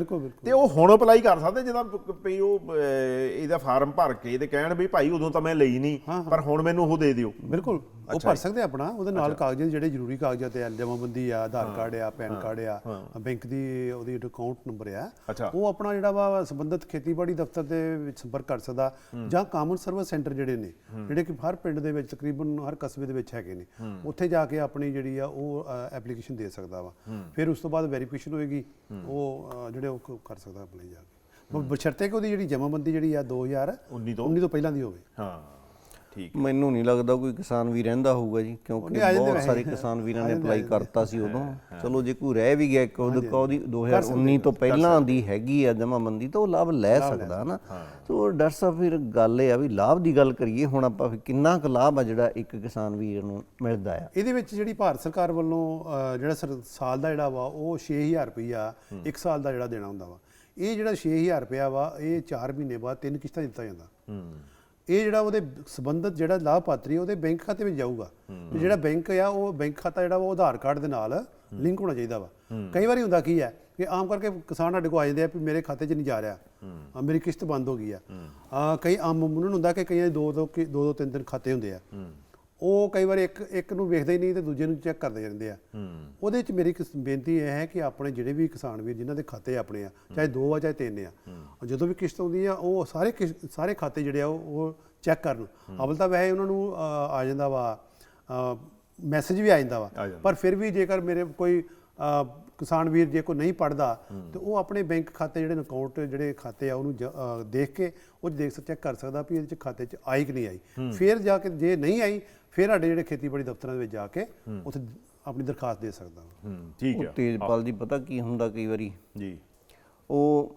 ਤੇ ਉਹ ਹੁਣ ਅਪਲਾਈ ਕਰ ਸਕਦੇ ਜਿਹਦਾ ਵੀ ਉਹ ਇਹਦਾ ਫਾਰਮ ਭਰ ਕੇ ਤੇ ਕਹਿਣ ਵੀ ਭਾਈ ਉਦੋਂ ਤਾਂ ਮੈਂ ਲਈ ਨਹੀਂ ਪਰ ਹੁਣ ਮੈਨੂੰ ਉਹ ਦੇ ਦਿਓ। ਬਿਲਕੁਲ। ਉਹ ਭਰ ਸਕਦੇ ਆਪਣਾ ਉਹਦੇ ਨਾਲ ਕਾਗਜ਼ਾਂ ਜਿਹੜੇ ਜ਼ਰੂਰੀ ਕਾਗਜ਼ਾਤ ਆ ਜਮਾਬੰਦੀ ਆ ਆਧਾਰ ਕਾਰਡ ਆ ਪੈਨ ਕਾਰਡ ਆ ਬੈਂਕ ਦੀ ਉਹਦੀ ਅਕਾਊਂਟ ਨੰਬਰ ਆ। ਉਹ ਆਪਣਾ ਜਿਹੜਾ ਵਾ ਸੰਬੰਧਿਤ ਖੇਤੀਬਾੜੀ ਦਫ਼ਤਰ ਦੇ ਵਿੱਚ ਸੰਪਰਕ ਕਰ ਸਕਦਾ ਜਾਂ ਕਾਮਨ ਸਰਵਿਸ ਸੈਂਟਰ ਜਿਹੜੇ ਨੇ ਜਿਹੜੇ ਕਿ ਹਰ ਪਿੰਡ ਦੇ ਵਿੱਚ ਤਕਰੀਬਨ ਹਰ ਕਸਬੇ ਦੇ ਵਿੱਚ ਹੈਗੇ ਨੇ ਉੱਥੇ ਜਾ ਕੇ ਆਪਣੀ ਜਿਹੜੀ ਆ ਉਹ ਐਪਲੀਕੇਸ਼ਨ ਦੇ ਸਕਦਾ ਵਾ। ਫਿਰ ਉਸ ਤੋਂ ਬਾਅਦ ਵੈਰੀਫਿਕੇਸ਼ਨ ਹੋਏਗੀ ਉਹ ਜਿਹੜੇ ਉਹ ਕਰ ਸਕਦਾ ਅਪਲਾਈ ਜਾ ਕੇ। ਬਸ਼ਰਤੇ ਕਿ ਉਹਦੀ ਜਿਹੜੀ ਜਮਾਬੰਦੀ ਜਿਹੜੀ ਆ 2019 ਤੋਂ? ਤੋਂ ਪਹਿਲਾਂ ਦੀ ਹੋਵੇ। ਹਾਂ। ਠੀਕ ਮੈਨੂੰ ਨਹੀਂ ਲੱਗਦਾ ਕੋਈ ਕਿਸਾਨ ਵੀ ਰਹਿੰਦਾ ਹੋਊਗਾ ਜੀ ਕਿਉਂਕਿ ਬਹੁਤ। ਸਾਰੇ ਕਿਸਾਨ ਵੀਰਾਂ ਨੇ ਅਪਲਾਈ। ਕਰਤਾ ਸੀ ਉਦੋਂ। ਚਲੋ ਜੇ ਕੋਈ ਰਹਿ ਵੀ ਗਿਆ ਇੱਕ ਉਹਦੇ ਉਹਦੀ 2019 ਤੋਂ ਪਹਿਲਾਂ ਦੀ ਹੈਗੀ ਆ ਜਮਾਬੰਦੀ ਤਾਂ ਉਹ ਲਾਭ ਲੈ ਸਕਦਾ ਨਾ ਸੋ ਡਾਕਟਰ ਸਾਹਿਬ ਫਿਰ ਗੱਲ ਇਹ ਆ ਵੀ ਲਾਭ ਦੀ ਗੱਲ ਕਰੀਏ ਹੁਣ ਆਪਾਂ ਫਿਰ ਕਿੰਨਾ ਕੁ ਲਾਭ ਆ ਜਿਹੜਾ ਇੱਕ ਕਿਸਾਨ ਵੀਰ ਨੂੰ ਮਿਲਦਾ ਆ? ਇਹਦੇ ਵਿੱਚ ਜਿਹੜੀ ਭਾਰਤ ਸਰਕਾਰ ਵੱਲੋਂ ਜਿਹੜਾ ਸਾਲ ਦਾ ਜਿਹੜਾ ਵਾ ਉਹ 6000 ਰੁਪਈਆ ਇੱਕ ਸਾਲ ਦਾ ਜਿਹੜਾ ਦੇਣਾ ਹੁੰਦਾ ਵਾ। ਇਹ ਜਿਹੜਾ 6000 ਰੁਪਇਆ ਵਾ ਇਹ 4 ਮਹੀਨੇ ਬਾਅਦ ਤਿੰਨ ਕਿਸ਼ਤਾਂ ਦਿੱਤਾ ਜਾਂਦਾ। ਇਹ ਜਿਹੜਾ ਉਹਦੇ ਸੰਬੰਧਿਤ ਜਿਹੜਾ ਲਾਭਪਾਤਰੀ ਉਹਦੇ ਬੈਂਕ ਖਾਤੇ ਵਿੱਚ ਜਾਊਗਾ। ਤੇ ਜਿਹੜਾ ਬੈਂਕ ਆ, ਉਹ ਬੈਂਕ ਖਾਤਾ ਜਿਹੜਾ ਉਹ ਆਧਾਰ ਕਾਰਡ ਦੇ ਨਾਲ ਲਿੰਕ ਹੋਣਾ ਚਾਹੀਦਾ ਵਾ। ਕਈ ਵਾਰੀ ਹੁੰਦਾ ਕੀ ਹੈ ਕਿ ਆਮ ਕਰਕੇ ਕਿਸਾਨ ਸਾਡੇ ਕੋਲ ਆ ਜਾਂਦੇ ਆ ਵੀ ਮੇਰੇ ਖਾਤੇ 'ਚ ਨਹੀਂ ਜਾ ਰਿਹਾ। ਮੇਰੀ ਕਿਸ਼ਤ ਬੰਦ ਹੋ ਗਈ ਆ। ਕਈ ਆਮ ਉਹਨਾਂ ਹੁੰਦਾ ਕਿ ਕਈਆਂ ਦੇ ਦੋ ਦੋ ਦੋ ਦੋ, ਤਿੰਨ ਤਿੰਨ ਖਾਤੇ ਹੁੰਦੇ ਆ। ਉਹ ਕਈ ਵਾਰ ਇੱਕ ਇੱਕ ਨੂੰ ਵੇਖਦੇ ਹੀ ਨਹੀਂ ਤੇ ਦੂਜੇ ਨੂੰ ਚੈੱਕ ਕਰਦੇ ਜਾਂਦੇ ਆ। ਉਹਦੇ 'ਚ ਮੇਰੀ ਕਿਸ- ਬੇਨਤੀ ਇਹ ਹੈ ਕਿ ਆਪਣੇ ਜਿਹੜੇ ਵੀ ਕਿਸਾਨ ਵੀਰ ਜਿਨ੍ਹਾਂ ਦੇ ਖਾਤੇ ਆਪਣੇ ਆ ਚਾਹੇ ਦੋ ਆ ਚਾਹੇ ਤਿੰਨ ਆ ਜਦੋਂ ਵੀ ਕਿਸ਼ਤ ਆਉਂਦੀ ਆ ਉਹ ਸਾਰੇ ਸਾਰੇ ਖਾਤੇ ਜਿਹੜੇ ਆ ਉਹ ਚੈੱਕ ਕਰਨ। ਅਵਲ ਤਾਂ ਵੈਸੇ ਉਹਨਾਂ ਨੂੰ ਆ ਜਾਂਦਾ ਵਾ ਮੈਸੇਜ ਵੀ ਆ ਜਾਂਦਾ ਵਾ। ਪਰ ਫਿਰ ਵੀ ਜੇਕਰ ਮੇਰੇ ਕੋਈ ਕਿਸਾਨ ਵੀਰ ਜੇ ਕੋਈ ਨਹੀਂ ਪੜਦਾ ਤੇ ਉਹ ਆਪਣੇ ਬੈਂਕ ਖਾਤੇ ਜਿਹੜੇ ਅਕਾਊਂਟ ਜਿਹੜੇ ਖਾਤੇ ਆ ਉਹਨੂੰ ਦੇਖ ਕੇ ਉਹ ਦੇਖ ਚੈੱਕ ਕਰ ਸਕਦਾ ਵੀ ਇਹਦੇ ਚ ਖਾਤੇ 'ਚ ਆਈ ਕਿ ਨਹੀਂ ਆਈ। ਫਿਰ ਜਾ ਕੇ ਜੇ ਨਹੀਂ ਆਈ ਫਿਰ ਸਾਡੇ ਜਿਹੜੇ ਖੇਤੀਬਾੜੀ ਦਫ਼ਤਰਾਂ ਦੇ ਵਿੱਚ ਜਾ ਕੇ ਉੱਥੇ ਆਪਣੀ ਦਰਖਾਸਤ ਦੇ ਸਕਦਾ। ਹੂੰ। ਠੀਕ ਉਹ ਹੈ। ਤੇਜਪਾਲ ਜੀ ਪਤਾ ਕੀ ਹੁੰਦਾ ਕਈ ਵਾਰੀ? ਜੀ। ਉਹ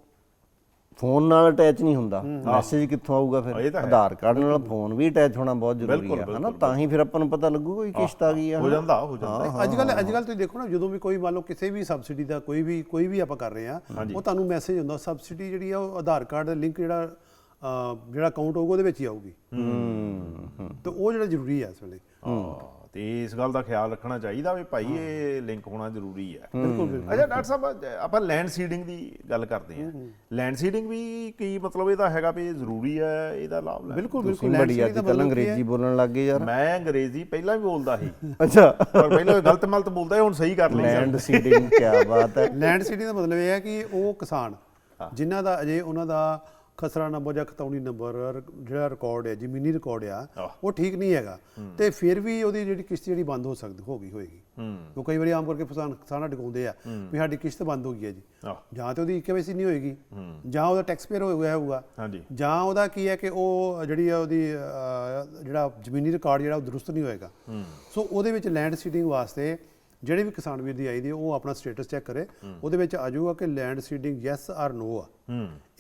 ਫੋਨ ਨਾਲ ਅਟੈਚ ਨਹੀਂ ਹੁੰਦਾ। ਮੈਸੇਜ ਕਿੱਥੋਂ ਆਊਗਾ ਫਿਰ? ਤਾਂ ਹੈ। ਆਧਾਰ ਕਾਰਡ ਨਾਲ ਫੋਨ ਵੀ ਅਟੈਚ ਹੋਣਾ ਬਹੁਤ ਜ਼ਰੂਰੀ ਹੈ ਹਨਾ ਤਾਂ ਹੀ ਫਿਰ ਆਪਾਂ ਨੂੰ ਪਤਾ ਲੱਗੂਗਾ ਕਿ ਕਿਸ਼ਤ ਆ ਗਈ ਆ ਹੋ। ਜਾਂਦਾ ਹੋ ਜਾਂਦਾ। ਅੱਜ ਕੱਲ ਅੱਜ ਕੱਲ ਤੁਸੀਂ ਦੇਖੋ ਨਾ ਜਦੋਂ ਵੀ ਕੋਈ ਮੰਨ ਲਓ ਕਿਸੇ ਵੀ ਸਬਸਿਡੀ ਦਾ ਕੋਈ ਵੀ ਕੋਈ ਵੀ ਆਪਾਂ ਕਰ ਰਹੇ ਆ ਉਹ ਤੁਹਾਨੂੰ ਮੈਸੇਜ ਹੁੰਦਾ ਸਬਸਿਡੀ ਜਿਹੜੀ ਆ ਉਹ ਆਧਾਰ ਕਾਰਡ ਦਾ ਲਿੰਕ ਜਿਹੜਾ ਜਿਹੜਾ ਅਕਾਊਂਟ ਹੋਊਗਾ ਉਹਦੇ ਵਿੱਚ ਹੀ ਆਊਗੀ। ਹੂੰ। ਹੂੰ ਤੇ ਉਹ ਜਿਹੜਾ ਜ਼ਰੂਰੀ ਹੈ ਇਸ ਵੇਲੇ। ਹਾਂ, ਤੇ ਇਸ ਗੱਲ ਦਾ ਖਿਆਲ ਰੱਖਣਾ ਚਾਹੀਦਾ ਵੀ ਭਾਈ ਇਹ ਲਿੰਕ ਹੋਣਾ ਜ਼ਰੂਰੀ ਹੈ ਬਿਲਕੁਲ ਬਿਲਕੁਲ। ਅੱਛਾ ਡਾਕਟਰ ਸਾਹਿਬ ਆਪਾਂ ਲੈਂਡ ਸੀਡਿੰਗ ਦੀ ਗੱਲ ਕਰਦੇ ਹਾਂ। ਲੈਂਡ ਸੀਡਿੰਗ ਵੀ ਕੀ ਮਤਲਬ ਇਹਦਾ ਹੈਗਾ ਵੀ ਜ਼ਰੂਰੀ ਹੈ ਇਹਦਾ ਲਾਭ ਲੈ। ਬਿਲਕੁਲ ਬਿਲਕੁਲ। ਬੜੀ ਅੱਜ ਕੱਲ ਅੰਗਰੇਜ਼ੀ ਬੋਲਣ ਲੱਗ ਗਏ ਯਾਰ। ਮੈਂ ਅੰਗਰੇਜ਼ੀ ਪਹਿਲਾਂ ਵੀ ਬੋਲਦਾ ਸੀ। ਅੱਛਾ। ਪਰ ਪਹਿਲਾਂ ਗਲਤ ਮਲਤ ਬੋਲਦਾ ਸੀ, ਹੁਣ ਸਹੀ ਕਰ ਲਈ ਲੈਂਡ ਸੀਡਿੰਗ ਕੀ ਬਾਤ ਹੈ। ਲੈਂਡ ਸਿਟੀ ਦਾ ਮਤਲਬ ਇਹ ਹੈ ਕਿ ਉਹ ਕਿਸਾਨ ਜਿਨ੍ਹਾਂ ਦਾ ਅਜੇ ਉਹਨਾਂ ਦਾ ਖਸਰਾ ਨੰਬਰ ਜਾਂ ਖਤੌਣੀ ਨੰਬਰ ਜਿਹੜਾ ਰਿਕਾਰਡ ਹੈ ਜ਼ਮੀਨੀ ਰਿਕਾਰਡ ਆ। ਉਹ ਠੀਕ ਨਹੀਂ ਹੈਗਾ। ਤੇ ਫਿਰ ਵੀ ਉਹਦੀ ਜਿਹੜੀ ਕਿਸ਼ਤ ਜਿਹੜੀ ਬੰਦ ਹੋ ਸਕਦੀ ਹੋ ਗਈ ਹੋਏਗੀ। ਹੂੰ। ਉਹ ਕਈ ਵਾਰੀ ਆਮ ਕਰਕੇ ਕਿਸਾਨ ਕਿਸਾਨਾਂ ਡਕਾਉਂਦੇ ਆ ਵੀ ਸਾਡੀ ਕਿਸ਼ਤ ਬੰਦ ਹੋ ਗਈ ਹੈ ਜੀ। ਜਾਂ ਤੇ ਉਹਦੀ ਕੇਵਾਈਸੀ ਨਹੀਂ ਹੋਏਗੀ। ਜਾਂ ਉਹਦਾ ਟੈਕਸ ਪੇਅਰ ਹੋਇਆ ਹੋਊਗਾ। ਹਾਂਜੀ। ਜਾਂ ਉਹਦਾ ਕੀ ਹੈ ਕਿ ਉਹ ਜਿਹੜੀ ਆ ਉਹਦੀ ਜਿਹੜਾ ਜ਼ਮੀਨੀ ਰਿਕਾਰਡ ਜਿਹੜਾ ਉਹ ਦਰੁਸਤ ਨਹੀਂ ਹੋਏਗਾ। ਸੋ ਉਹਦੇ ਵਿੱਚ ਲੈਂਡ ਸੀਡਿੰਗ ਵਾਸਤੇ ਜਿਹੜੇ ਵੀ ਕਿਸਾਨ ਵੀਰ ਦੀ ਆਈ ਦੀ ਉਹ ਆਪਣਾ ਸਟੇਟਸ ਚੈੱਕ ਕਰੇ। ਉਹਦੇ ਵਿੱਚ ਆ ਜਾਊਗਾ ਕਿ land seeding yes or no ਆ।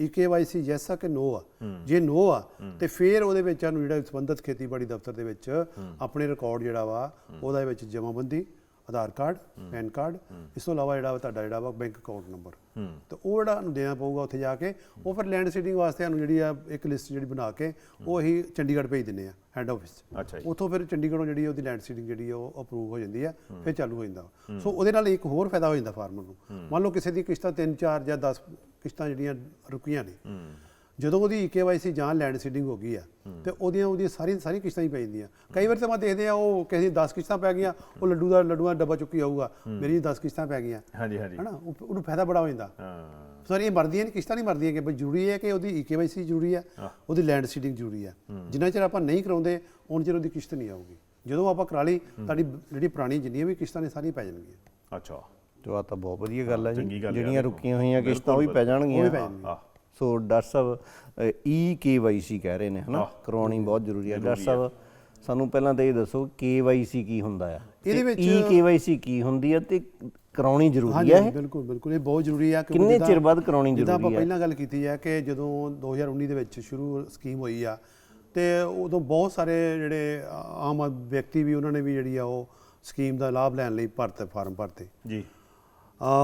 ਈ ਕੇਵਾਈਸੀ ਯੈਸ ਆ ਕਿ ਨੋ ਆ? ਜੇ ਨੋ ਆ ਤੇ ਫਿਰ ਉਹਦੇ ਵਿੱਚ ਸਾਨੂੰ ਜਿਹੜਾ ਸੰਬੰਧਿਤ ਖੇਤੀਬਾੜੀ ਦਫ਼ਤਰ ਦੇ ਵਿੱਚ ਆਪਣੇ ਰਿਕਾਰਡ ਜਿਹੜਾ ਵਾ ਉਹਦੇ ਵਿੱਚ ਜਮ੍ਹਾਂਬੰਦੀ ਆਧਾਰ ਕਾਰਡ ਪੈਨ ਕਾਰਡ ਇਸ ਤੋਂ ਇਲਾਵਾ ਜਿਹੜਾ ਤੁਹਾਡਾ ਜਿਹੜਾ ਵਾ ਬੈਂਕ ਅਕਾਊਂਟ ਨੰਬਰ। ਤੇ ਉਹ ਜਿਹੜਾ ਨੂੰ ਦੇਣਾ ਪਊਗਾ ਉੱਥੇ ਜਾ ਕੇ ਉਹ ਫਿਰ ਲੈਂਡ ਸੀਡਿੰਗ ਵਾਸਤੇ ਸਾਨੂੰ ਜਿਹੜੀ ਆ ਇੱਕ ਲਿਸਟ ਜਿਹੜੀ ਬਣਾ ਕੇ ਉਹ ਅਸੀਂ ਚੰਡੀਗੜ੍ਹ ਭੇਜ ਦਿੰਨੇ ਆ ਹੈੱਡ ਆਫਿਸ ਉੱਥੋਂ ਫਿਰ ਚੰਡੀਗੜ੍ਹੋਂ ਜਿਹੜੀ ਉਹਦੀ ਲੈਂਡ ਸੀਡਿੰਗ ਜਿਹੜੀ ਆ ਉਹ ਅਪਰੂਵ ਹੋ ਜਾਂਦੀ ਆ ਫਿਰ ਚਾਲੂ ਹੋ ਜਾਂਦਾ ਸੋ ਉਹਦੇ ਨਾਲ ਇੱਕ ਹੋਰ ਫਾਇਦਾ ਹੋ ਜਾਂਦਾ ਫਾਰਮਰ ਨੂੰ। ਮੰਨ ਲਓ ਕਿਸੇ ਦੀ ਕਿਸ਼ਤਾਂ 3 4 ਜਾਂ 10 ਕਿਸ਼ਤਾਂ ਜਿਹੜੀਆਂ ਰੁਕੀਆਂ ਨੇ ਜਦੋਂ ਉਹਦੀ ਕੇਵਾਈਸੀ ਜਾਂ ਲੈਂਡ ਸੀਡਿੰਗ ਹੋ ਗਈ ਆ ਤੇ ਉਹਦੀਆਂ ਉਹਦੀਆਂ ਸਾਰੀਆਂ ਸਾਰੀਆਂ ਕਿਸ਼ਤਾਂ ਹੀ ਪੈ ਜਾਂਦੀਆਂ। ਕਈ ਵਾਰ ਤਾਂ ਮੈਂ ਦੇਖਦੇ ਆ ਉਹ ਕਿਸੇ ਦੀ 10 ਕਿਸ਼ਤਾਂ ਪੈ ਗਈਆਂ ਉਹ ਲੱਡੂ ਦਾ ਲੱਡੂਆਂ ਦਾ ਡੱਬਾ ਚੁੱਕੀ ਆਊਗਾ ਮੇਰੀ 10 ਕਿਸ਼ਤਾਂ ਪੈ ਗਈਆਂ। ਹਾਂਜੀ ਹਾਂਜੀ। ਹਨਾ? ਉਹ- ਉਹਨੂੰ ਫਾਇਦਾ ਬੜਾ ਹੋ ਜਾਂਦਾ। ਹਾਂ। ਸਰ ਇਹ ਮਰਦੀਆਂ ਨਹੀਂ ਕਿਸ਼ਤਾਂ ਨਹੀਂ ਮਰਦੀਆਂ ਕਿ ਬਈ ਜ਼ਰੂਰੀ ਹੈ ਕਿ ਉਹਦੀ ਈਕੇਵਾਈਸੀ ਜ਼ਰੂਰੀ ਹੈ। ਉਹਦੀ ਲੈਂਡ ਸੀਡਿੰਗ ਜ਼ਰੂਰੀ ਹੈ। ਜਿੰਨਾ ਚਿਰ ਆਪਾਂ ਨਹੀਂ ਕਰਾਉਂਦੇ ਉਨ ਚਿਰ ਉਹਦੀ ਕਿਸ਼ਤ ਨਹੀਂ ਆਊਗੀ। ਜਦੋਂ ਆਪਾਂ ਕਰਾ ਲਈ ਤੁਹਾਡੀ ਜਿਹੜੀ ਪੁਰਾਣੀ ਜਿੰਨੀਆਂ ਵੀ ਕਿਸ਼ਤਾਂ ਨੇ ਸਾਰੀਆਂ ਪੈ ਜਾਣਗੀਆਂ। ਅੱਛਾ। ਜੋ ਆ ਤਾਂ ਬਹੁਤ ਵਧੀਆ ਗੱਲ ਹੈ ਜਿਹੜੀਆਂ। ਰੁਕੀਆਂ ਹੋਈਆਂ ਕਿਸ਼ਤਾਂ ਉਹ ਵੀ ਪੈ ਜਾਣਗੀਆਂ। ਸੋ ਡਾਕਟਰ ਸਾਹਿਬ ਈ ਕੇਵਾਈਸੀ ਕਹਿ ਰਹੇ ਨੇ ਹਨਾ? ਕਰਵਾਉਣੀ ਬਹੁਤ ਜ਼ਰੂਰੀ ਹੈ। ਡਾਕਟਰ ਸਾਹਿਬ ਸਾਨੂੰ ਪਹਿਲਾਂ ਤਾਂ ਇਹ ਦੱਸੋ ਕੇਵਾਈਸੀ ਕੀ ਹੁੰਦਾ ਆ? ਇਹਦੇ ਵਿੱਚ- ਈ ਕੇਵਾਈਸੀ ਕੀ ਹੁੰਦੀ ਹੈ ਤੇ ਕਰਾਉਣੀ ਜ਼ਰੂਰੀ ਹੈ? ਹਾਂਜੀ, ਬਿਲਕੁਲ ਬਿਲਕੁਲ। ਇਹ ਬਹੁਤ ਜ਼ਰੂਰੀ ਹੈ ਕਿੰਨੇ ਜਿੱਦਾਂ- ਚਿਰ ਬਾਅਦ ਕਰਾਉਣੀ ਜਿੱਦਾਂ ਆਪਾਂ ਜ਼ਰੂਰੀ ਹੈ? ਪਹਿਲਾਂ ਗੱਲ ਕੀਤੀ ਹੈ ਕਿ ਜਦੋਂ 2019 ਦੇ ਵਿੱਚ ਸ਼ੁਰੂ ਸਕੀਮ ਹੋਈ ਆ ਤੇ ਉਦੋਂ ਬਹੁਤ ਸਾਰੇ ਜਿਹੜੇ ਆਮ ਵਿਅਕਤੀ ਵੀ ਉਹਨਾਂ ਨੇ ਵੀ ਜਿਹੜੀ ਆ ਉਹ ਸਕੀਮ ਦਾ ਲਾਭ ਲੈਣ ਲਈ ਭਰਤੇ ਫਾਰਮ ਭਰਤੇ। ਜੀ।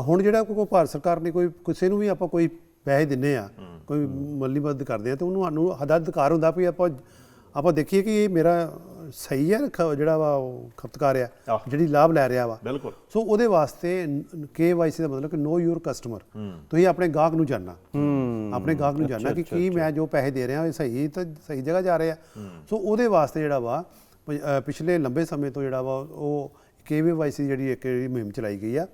ਹੁਣ ਜਿਹੜਾ ਕੋਈ ਭਾਰਤ ਸਰਕਾਰ ਨੇ ਕੋਈ ਕਿਸੇ ਨੂੰ ਵੀ ਆਪਾਂ ਕੋਈ ਪੈਸੇ ਦਿੰਨੇ ਆ ਕੋਈ ਮੱਲੀ ਮਦਦ ਕਰਦੇ ਆ ਤੇ ਉਹਨੂੰ ਸਾਨੂੰ ਹੱਦ ਅਧਿਕਾਰ ਹੁੰਦਾ ਵੀ ਆਪਾਂ ਆਪਾਂ ਦੇਖੀਏ ਕਿ ਇਹ ਮੇਰਾ ਸਹੀ ਹੈ ਜਿਹੜਾ ਵਾ ਉਹ ਖਪਤਕਾਰ ਆ। ਜਿਹੜੀ ਲਾਭ ਲੈ ਰਿਹਾ ਵਾ। ਬਿਲਕੁਲ। ਸੋ ਉਹਦੇ ਵਾਸਤੇ KYC ਦਾ ਮਤਲਬ ਕਿ ਨੋ ਯੂਰ ਕਸਟਮਰ ਤੁਸੀਂ ਆਪਣੇ ਗਾਹਕ ਨੂੰ ਜਾਣਨਾ। ਆਪਣੇ ਗਾਹਕ ਨੂੰ ਜਾਣਨਾ ਕਿ ਕੀ ਮੈਂ ਜੋ ਪੈਸੇ ਦੇ ਰਿਹਾ ਇਹ ਸਹੀ ਤਾਂ ਸਹੀ ਜਗ੍ਹਾ ਜਾ ਰਿਹਾ। ਸੋ ਉਹਦੇ ਵਾਸਤੇ ਜਿਹੜਾ ਵਾ ਪਿਛਲੇ ਲੰਬੇ ਸਮੇਂ ਤੋਂ ਜਿਹੜਾ ਵਾ ਉਹ KYC ਜਿਹੜੀ ਇੱਕ ਜਿਹੜੀ ਮੁਹਿੰਮ ਚਲਾਈ ਗਈ ਆ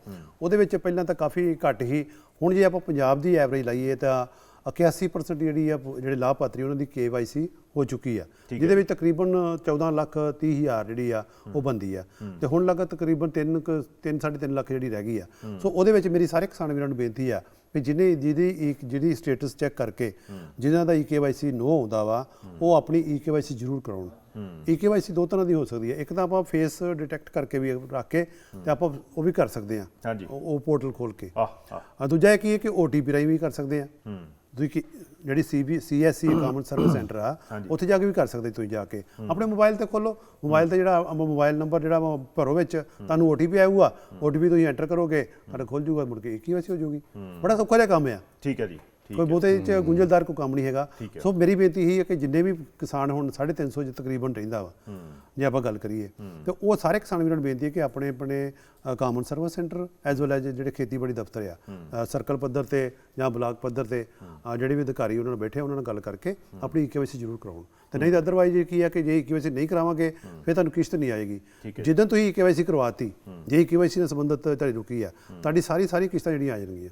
ਉਹਦੇ ਵਿੱਚ ਪਹਿਲਾਂ ਤਾਂ ਕਾਫੀ ਘੱਟ ਹੀ ਹੁਣ ਜੇ ਆਪਾਂ ਪੰਜਾਬ ਦੀ ਐਵਰੇਜ ਲਾਈਏ ਤਾਂ 81% ਜਿਹੜੀ ਆ ਜਿਹੜੇ ਲਾਭਪਾਤਰੀ ਉਹਨਾਂ ਦੀ KYC ਹੋ ਚੁੱਕੀ ਆ ਜਿਹਦੇ ਵਿੱਚ ਤਕਰੀਬਨ 14 ਲੱਖ 30 ਹਜ਼ਾਰ ਜਿਹੜੀ ਆ ਉਹ ਬੰਦੀ ਆ। ਤੇ ਹੁਣ ਲਗਾ ਤਕਰੀਬਨ 3 3 3.5 ਲੱਖ ਜਿਹੜੀ ਰਹਿ ਗਈ ਆ। ਸੋ ਉਹਦੇ ਵਿੱਚ ਮੇਰੀ ਸਾਰੇ ਕਿਸਾਨ ਵੀਰਾਂ ਨੂੰ ਬੇਨਤੀ ਆ ਵੀ ਜਿਹਨੇ ਜਿਹਦੀ ਇੱਕ ਜਿਹੜੀ ਸਟੇਟਸ ਚੈੱਕ ਕਰਕੇ ਜਿਨ੍ਹਾਂ ਦਾ EKYC ਨੋ ਆਉਂਦਾ ਵਾ ਉਹ ਆਪਣੀ EKYC ਜ਼ਰੂਰ ਕਰਾਉਣ। EKYC ਦੋ ਤਰ੍ਹਾਂ ਦੀ ਹੋ ਸਕਦੀ ਹੈ। ਇੱਕ ਤਾਂ ਆਪਾਂ ਫੇਸ ਡਿਟੈਕਟ ਕਰਕੇ ਵੀ ਰੱਖ ਕੇ ਤੇ ਆਪਾਂ ਉਹ ਵੀ ਕਰ ਸਕਦੇ ਆ ਉਹ ਪੋਰਟਲ ਖੋਲ ਕੇ। ਆ ਦੂਜਾ ਇਹ ਕੀ ਹੈ ਕਿ OTP ਰਾਹੀਂ ਵੀ ਕਰ ਸਕਦੇ ਆ ਤੁਸੀਂ ਕੀ ਜਿਹੜੀ ਸੀਬੀ ਸੀਐਸਸੀ ਕਾਮਨ ਸਰਵਿਸ ਸੈਂਟਰ ਆ ਉੱਥੇ ਜਾ ਕੇ ਵੀ ਕਰ ਸਕਦੇ ਤੁਸੀਂ ਜਾ ਕੇ। ਆਪਣੇ ਮੋਬਾਈਲ ਤੇ ਖੋਲੋ। ਮੋਬਾਈਲ ਤੇ ਜਿਹੜਾ ਮੋਬਾਈਲ ਨੰਬਰ ਜਿਹੜਾ ਭਰੋ ਵਿੱਚ ਤੁਹਾਨੂੰ OTP ਆਊਗਾ। OTP ਤੁਸੀਂ ਐਂਟਰ ਕਰੋਗੇ ਤੁਹਾਡਾ ਖੁੱਲ ਜਾਊਗਾ ਮੁੜ ਕੇ KYC ਹੋ ਜਾਊਗੀ। ਬੜਾ ਸੌਖਾ ਜਿਹਾ ਕੰਮ ਆ। ਠੀਕ ਹੈ ਜੀ। ਕੋਈ ਬਹੁਤੇ ਇਹ ਚ ਗੁੰਝਲਦਾਰ ਕੋਈ ਕੰਮ ਨਹੀਂ ਹੈਗਾ। ਸੋ ਮੇਰੀ ਬੇਨਤੀ ਇਹੀ ਹੈ ਕਿ ਜਿੰਨੇ ਵੀ ਕਿਸਾਨ ਹੁਣ 350 ਜਿ ਤਕਰੀਬਨ ਰਹਿੰਦਾ ਵਾ ਜੇ ਆਪਾਂ ਗੱਲ ਕਰੀਏ ਤੇ ਉਹ ਸਾਰੇ ਕਿਸਾਨ ਵੀਰਾਂ ਨੂੰ ਬੇਨਤੀ ਹੈ ਕਿ ਆਪਣੇ ਆਪਣੇ common service centre as well as ਜਿਹੜੇ ਖੇਤੀਬਾੜੀ ਦਫ਼ਤਰ ਆ ਸਰਕਲ ਪੱਧਰ ਤੇ ਜਾਂ ਬਲਾਕ ਪੱਧਰ ਤੇ ਜਿਹੜੇ ਵੀ ਅਧਿਕਾਰੀ ਉਹਨਾਂ ਨਾਲ ਬੈਠੇ ਉਹਨਾਂ ਨਾਲ ਗੱਲ ਕਰਕੇ ਆਪਣੀ ਕੇਵਾਈਸੀ ਜ਼ਰੂਰ ਕਰਾਉਣ। ਤੇ ਨਹੀਂ ਤਾਂ ਅਦਰਵਾਈਜ਼ ਕੀ ਹੈ ਕਿ ਜੇ ਕੇਵਾਈਸੀ ਨਹੀਂ ਕਰਾਵਾਂਗੇ ਫਿਰ ਤੁਹਾਨੂੰ ਕਿਸ਼ਤ ਨਹੀਂ ਆਏਗੀ। ਜਿੱਦਾਂ ਤੁਸੀਂ ਕੇਵਾਈਸੀ ਕਰਵਾਤੀ ਜੇ ਕੇਵਾਈਸੀ ਨਾਲ ਸੰਬੰਧਿਤ ਤੁਹਾਡੀ ਰੁਕੀ ਆ ਤੁਹਾਡੀ ਸਾਰੀ ਸਾਰੀ ਕਿਸ਼ਤਾਂ ਜਿਹੜੀਆਂ ਆ ਜਾਣਗੀਆਂ।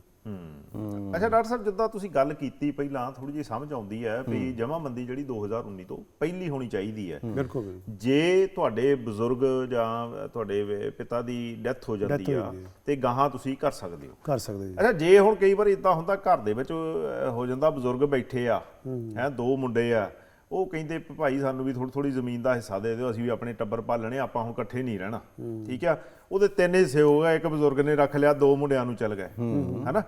ਅੱਛਾ ਡਾਕਟਰ ਸਾਹਿਬ ਜਿੱਦਾਂ ਤੁਸੀਂ ਗੱਲ ਕੀਤੀ ਪਹਿਲਾਂ ਥੋੜੀ ਜਿਹੀ ਸਮਝ ਆਉਂਦੀ ਹੈ ਵੀ ਜਮਾਬੰਦੀ ਜਿਹੜੀ 2019 ਤੋਂ ਪਹਿਲੀ ਹੋਣੀ ਚਾਹੀਦੀ ਹੈ। ਬਿਲਕੁਲ ਬਿਲਕੁਲ। ਜੇ ਤੁਹਾਡੇ ਬਜ਼ੁਰਗ ਜਾਂ ਤੁਹਾਡੇ ਪਿਤਾ ਦੀ ਡੈਥ ਹੋ ਜਾਂਦੀ ਹੋ ਆ ਹੈ। ਤੇ ਗਾਹਾਂ ਤੁਸੀਂ ਕਰ ਸਕਦੇ ਹੋ। ਕਰ ਸਕਦੇ ਜੀ। ਅੱਛਾ ਜੇ ਹੁਣ ਕਈ ਵਾਰ ਇਦਾਂ ਹੁੰਦਾ ਘਰ ਦੇ ਵਿੱਚ ਹੋ ਜਾਂਦਾ ਬਜ਼ੁਰਗ ਬੈਠੇ ਆ ਹੈ ਦੋ ਮੁੰਡੇ ਆ ਉਹ ਕਹਿੰਦੇ ਭਾਈ ਸਾਨੂੰ ਵੀ ਥੋੜੀ ਥੋੜੀ ਜ਼ਮੀਨ ਦਾ ਹਿੱਸਾ ਦੇ ਦਿਓ ਅਸੀਂ ਵੀ ਆਪਣੇ ਟੱਬਰ ਪਾਲਣੇ ਆਪਾਂ ਹੁਣ ਇਕੱਠੇ ਨਹੀਂ ਰਹਿਣਾ। ਠੀਕ ਆ? ਉਹਦੇ ਤਿੰਨ ਹਿੱਸੇ ਹੋ ਗਏ ਇੱਕ ਬਜ਼ੁਰਗ ਨੇ ਰੱਖ ਲਿਆ ਦੋ ਮੁੰਡਿਆਂ ਨੂੰ ਚਲ ਗਏ। ਹੈਨਾ?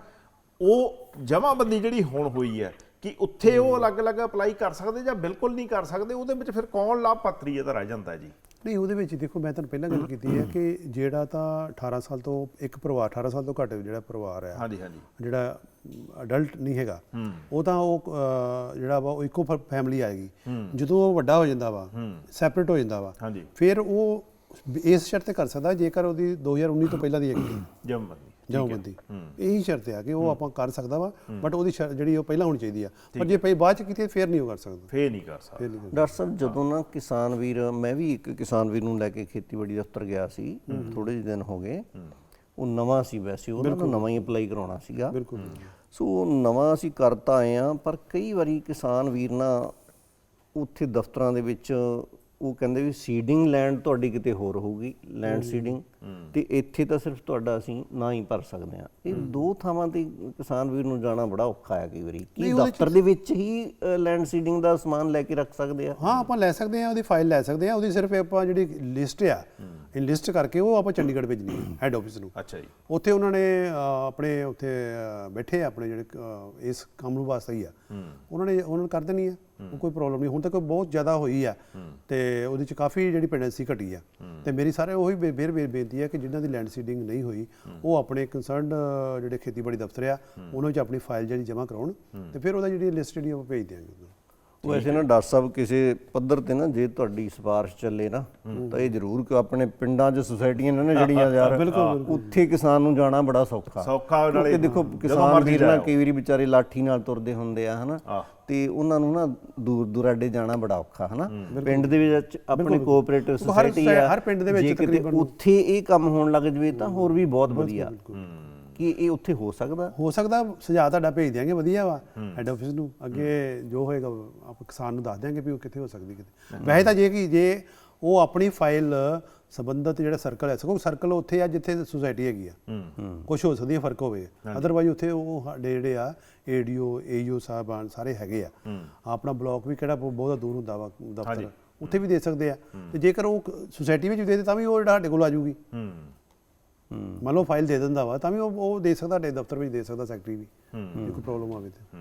ਉਹ ਜਮਾਬੰਦੀ ਜਿਹੜੀ ਹੁਣ ਹੋਈ ਹੈ ਕਿ ਉੱਥੇ ਉਹ ਅਲੱਗ-ਅਲੱਗ ਅਪਲਾਈ ਕਰ ਸਕਦੇ ਜਾਂ ਬਿਲਕੁਲ ਨਹੀਂ ਕਰ ਸਕਦੇ ਉਹਦੇ ਵਿੱਚ ਫਿਰ ਕੌਣ ਲਾਭਪਾਤਰੀ ਇਹਦਾ ਰਹਿ ਜਾਂਦਾ ਜੀ। ਨਹੀਂ ਉਹਦੇ ਵਿੱਚ ਦੇਖੋ ਮੈਂ ਤੁਹਾਨੂੰ ਪਹਿਲਾਂ ਗੱਲ ਕੀਤੀ ਹੈ ਕਿ ਜਿਹੜਾ ਤਾਂ 18 ਸਾਲ ਤੋਂ ਇੱਕ ਪਰਿਵਾਰ 18 ਸਾਲ ਤੋਂ ਘੱਟ ਜਿਹੜਾ ਪਰਿਵਾਰ ਹੈ ਹਾਂਜੀ ਹਾਂਜੀ। ਜਿਹੜਾ ਅਡਲਟ ਨਹੀਂ ਹੈਗਾ ਉਹ ਤਾਂ ਉਹ ਜਿਹੜਾ ਵਾ ਉਹ ਇੱਕੋ ਫੈਮਿਲੀ ਆਏਗੀ। ਜਦੋਂ ਉਹ ਵੱਡਾ ਹੋ ਜਾਂਦਾ ਵਾ ਸੈਪਰੇਟ ਹੋ ਜਾਂਦਾ ਵਾ ਫਿਰ ਉਹ ਇਸ ਸ਼ਰਤ ਤੇ ਕਰ ਸਕਦਾ ਜੇਕਰ ਉਹਦੀ 2019 ਤੋਂ ਪਹਿਲਾਂ ਦੀ ਹੈਗੀ। ਜਮਾਬੰਦੀ ਇਹੀ ਸ਼ਰਤ ਆ ਕਿ ਉਹ ਆਪਾਂ ਕਰ ਸਕਦਾ ਵਾ ਬਟ ਉਹਦੀ ਜਿਹੜੀ ਉਹ ਪਹਿਲਾਂ ਹੋਣੀ ਚਾਹੀਦੀ ਆ। ਪਰ ਜੇ ਪਈ ਬਾਅਦ ਚ ਕੀਤੀ ਫਿਰ ਨਹੀਂ ਉਹ ਕਰ ਸਕਦਾ। ਫੇਰ ਨਹੀਂ ਕਰ ਸਕਦਾ। ਡਾਕਟਰ ਸਾਹਿਬ ਜਦੋਂ ਨਾ ਕਿਸਾਨ ਵੀਰ ਮੈਂ ਵੀ ਇੱਕ ਕਿਸਾਨ ਵੀਰ ਨੂੰ ਲੈ ਕੇ ਖੇਤੀਬਾੜੀ ਦਫ਼ਤਰ ਗਿਆ ਸੀ ਥੋੜੇ ਜਿਹੇ ਦਿਨ ਹੋ ਗਏ। ਉਹ ਨਵਾਂ ਸੀ ਵੈਸੇ ਉਹਨਾਂ ਨੂੰ ਨਵਾਂ ਹੀ ਅਪਲਾਈ ਕਰਾਉਣਾ ਸੀਗਾ। ਬਿਲਕੁਲ। ਸੋ ਉਹ ਨਵਾਂ ਅਸੀਂ ਕਰਤਾ ਆਏ ਆ ਪਰ ਕਈ ਵਾਰੀ ਕਿਸਾਨ ਵੀਰ ਨਾ ਉੱਥੇ ਦਫ਼ਤਰਾਂ ਦੇ ਵਿੱਚ ਉਹ ਕਹਿੰਦੇ ਵੀ ਸੀਡਿੰਗ ਲੈਂਡ ਤੁਹਾਡੀ ਕਿਤੇ ਹੋਰ ਹੋਊਗੀ ਲੈਂਡ ਸੀਡਿੰਗ ਤੇ ਇੱਥੇ ਤਾਂ ਸਿਰਫ ਤੁਹਾਡਾ ਅਸੀਂ ਨਾ ਹੀ ਭਰ ਸਕਦੇ ਆ ਇਹ ਦੋ ਥਾਵਾਂ ਤੇ ਕਿਸਾਨ ਵੀਰ ਨੂੰ ਜਾਣਾ ਬੜਾ ਔਖਾ ਹੈ ਕਈ ਵਾਰੀ। ਕੀ ਦਫ਼ਤਰ ਦੇ ਵਿੱਚ ਹੀ ਲੈਂਡ ਸੀਡਿੰਗ ਦਾ ਸਮਾਨ ਲੈ ਕੇ ਰੱਖ ਸਕਦੇ ਆ? ਹਾਂ ਆਪਾਂ ਲੈ ਸਕਦੇ ਆ ਉਹਦੀ ਫਾਈਲ ਲੈ ਸਕਦੇ ਆ ਉਹਦੀ ਸਿਰਫ ਆਪਾਂ ਜਿਹੜੀ ਲਿਸਟ ਆ ਇਹ ਲਿਸਟ ਕਰਕੇ ਉਹ ਆਪਾਂ ਚੰਡੀਗੜ੍ਹ ਭੇਜਣੀ ਹੈ ਹੈੱਡ ਆਫਿਸ ਨੂੰ। ਅੱਛਾ ਜੀ। ਉੱਥੇ ਉਹਨਾਂ ਨੇ ਆਪਣੇ ਉੱਥੇ ਬੈਠੇ ਆ ਆਪਣੇ ਜਿਹੜੇ ਇਸ ਕੰਮ ਨੂੰ ਵਾਸਤੇ ਹੀ ਆ। ਉਹਨਾਂ ਨੇ ਉਹਨਾਂ ਨੂੰ ਕਰ ਦੇਣੀ ਆ। ਉਹ ਕੋਈ ਪ੍ਰੋਬਲਮ ਨਹੀਂ। ਹੁਣ ਤੱਕ ਬਹੁਤ ਜ਼ਿਆਦਾ ਹੋਈ ਆ ਤੇ ਉਹਦੇ ਚ ਕਾਫੀ ਜਿਹੜੀ ਪੈਂਡੈਂਸੀ ਘਟੀ ਆ। ਤੇ ਮੇਰੀ ਸਾਰੇ ਉਹੀ ਬੇਰ ਬੇਨਤੀ ਹੈ ਕਿ ਜਿਨ੍ਹਾਂ ਦੀ ਲੈਂਡ ਸੀਡਿੰਗ ਨਹੀਂ ਹੋਈ ਉਹ ਆਪਣੇ ਕੰਸਰਨਡ ਜਿਹੜੇ ਖੇਤੀਬਾੜੀ ਦਫ਼ਤਰ ਆ ਉਹਨਾਂ ਵਿੱਚ ਆਪਣੀ ਫਾਈਲ ਜਿਹੜੀ ਜਮ੍ਹਾਂ ਕਰਾਉਣ ਤੇ ਫਿਰ ਉਹਦਾ ਜਿਹੜੀ ਲਿਸਟ ਜਿਹੜੀ ਉਹ ਭੇਜ ਦਿਆਂਗੇ। ਵੈਸੇ ਨਾ ਡਾਕਟਰ ਸਾਹਿਬ ਕਿਸੇ ਪੱਧਰ ਤੇ ਨਾ ਜੇ ਤੁਹਾਡੀ ਸਿਫਾਰਿਸ਼ ਚੱਲੇ ਨਾ ਤਾਂ ਇਹ ਜ਼ਰੂਰ ਕਿ ਆਪਣੇ ਪਿੰਡਾਂ 'ਚ ਸੁਸਾਇਟੀਆਂ ਨੇ ਨਾ ਜਿਹੜੀਆਂ ਯਾਰ ਉੱਥੇ ਕਿਸਾਨ ਨੂੰ ਜਾਣਾ ਬੜਾ ਸੌਖਾ। ਸੌਖਾ ਨਾਲੇ ਕਿਉਂਕਿ ਦੇਖੋ ਕਿਸਾਨ ਵੀਰ ਨਾ। ਕਈ ਵਾਰੀ ਵਿਚਾਰੇ ਲਾਠੀ ਨਾਲ ਤੁਰਦੇ ਹੁੰਦੇ ਆ ਹਨਾ। ਤੇ ਉਹਨਾਂ ਨੂੰ ਨਾ ਦੂਰ ਦੁਰਾਡੇ ਜਾਣਾ ਬੜਾ ਔਖਾ ਹਨਾ? ਪਿੰਡ ਦੇ ਵਿੱਚ ਆਪਣੀ ਕੋਆਪਰੇਟਿਵ ਸੁਸਾਇਟੀ ਸੁਸਾਇ- ਆ। ਹਰ ਪਿੰਡ ਦੇ ਵਿੱਚ ਤਕਰੀਬਨ- ਉੱਥੇ ਇਹ ਕੰਮ ਹੋਣ ਲੱਗ ਜਵੇ ਤਾਂ ਹੋਰ ਵੀ ਬਹੁਤ ਵਧੀਆ। ਕੀ ਇਹ ਉੱਥੇ ਹੋ ਸਕਦਾ? ਹੋ ਸਕਦਾ ਸੁਝਾਅ ਤੁਹਾਡਾ ਭੇਜ ਦਿਆਂਗੇ ਵਧੀਆ ਵਾ ਹੈੱਡ ਆਫਿਸ ਨੂੰ। ਅੱਗੇ ਜੋ ਹੋਏਗਾ ਆਪਾਂ ਕਿਸਾਨ ਨੂੰ ਦੱਸ ਦਿਆਂਗੇ ਵੀ ਉਹ ਕਿੱਥੇ ਹੋ ਸਕਦੀ ਕਿਤੇ ਵੈਸੇ ਤਾਂ ਜੇ ਕਿ ਜੇ ਉਹ ਆਪਣੀ ਫਾਈਲ ਸੰਬੰਧਤ ਜਿਹੜਾ ਸਰਕਲ ਹੈ ਸਗੋਂ ਸਰਕਲ ਉੱਥੇ ਆ ਜਿੱਥੇ ਸੁਸਾਇਟੀ ਹੈਗੀ ਆ। ਕੁਝ ਹੋ। ਸਕਦੀ ਹੈ ਫ਼ਰਕ ਹੋਵੇ। ਅਦਰਵਾਈਜ਼ ਉੱਥੇ ਉਹ ਸਾਡੇ ਜਿਹੜੇ ਆ ਏਡੀਓ ਏਯੂ ਸਾਹਿਬਾਨ ਸਾਰੇ ਹੈਗੇ ਆ। ਆਪਣਾ ਬਲਾਕ ਵੀ ਕਿਹੜਾ ਬਹੁ- ਬਹੁਤਾ ਦੂਰ ਹੁੰਦਾ ਵਾ ਦਫ਼ਤਰ। ਉੱਥੇ ਵੀ ਦੇ ਸਕਦੇ ਆ। ਤੇ ਜੇਕਰ ਉਹ ਸੁਸਾਇਟੀ ਵਿੱਚ ਵੀ ਦੇ ਦੇ ਤਾਂ ਵੀ ਉਹ ਜਿਹੜਾ ਸਾਡੇ ਕੋਲ ਆ ਜਾਊਗੀ। ਹੂੰ। ਮੰਨ ਲਓ ਫਾਈਲ ਦੇ ਦਿੰਦਾ ਵਾ ਤਾਂ ਵੀ ਉਹ ਉਹ ਦੇ ਸਕਦਾ ਸਾਡੇ ਦਫ਼ਤਰ ਵਿੱਚ ਦੇ ਸਕਦਾ ਸੈਕਟਰੀ ਵੀ ਜੇ ਕੋਈ ਪ੍ਰੋਬਲਮ ਆਵੇ ਤੇ।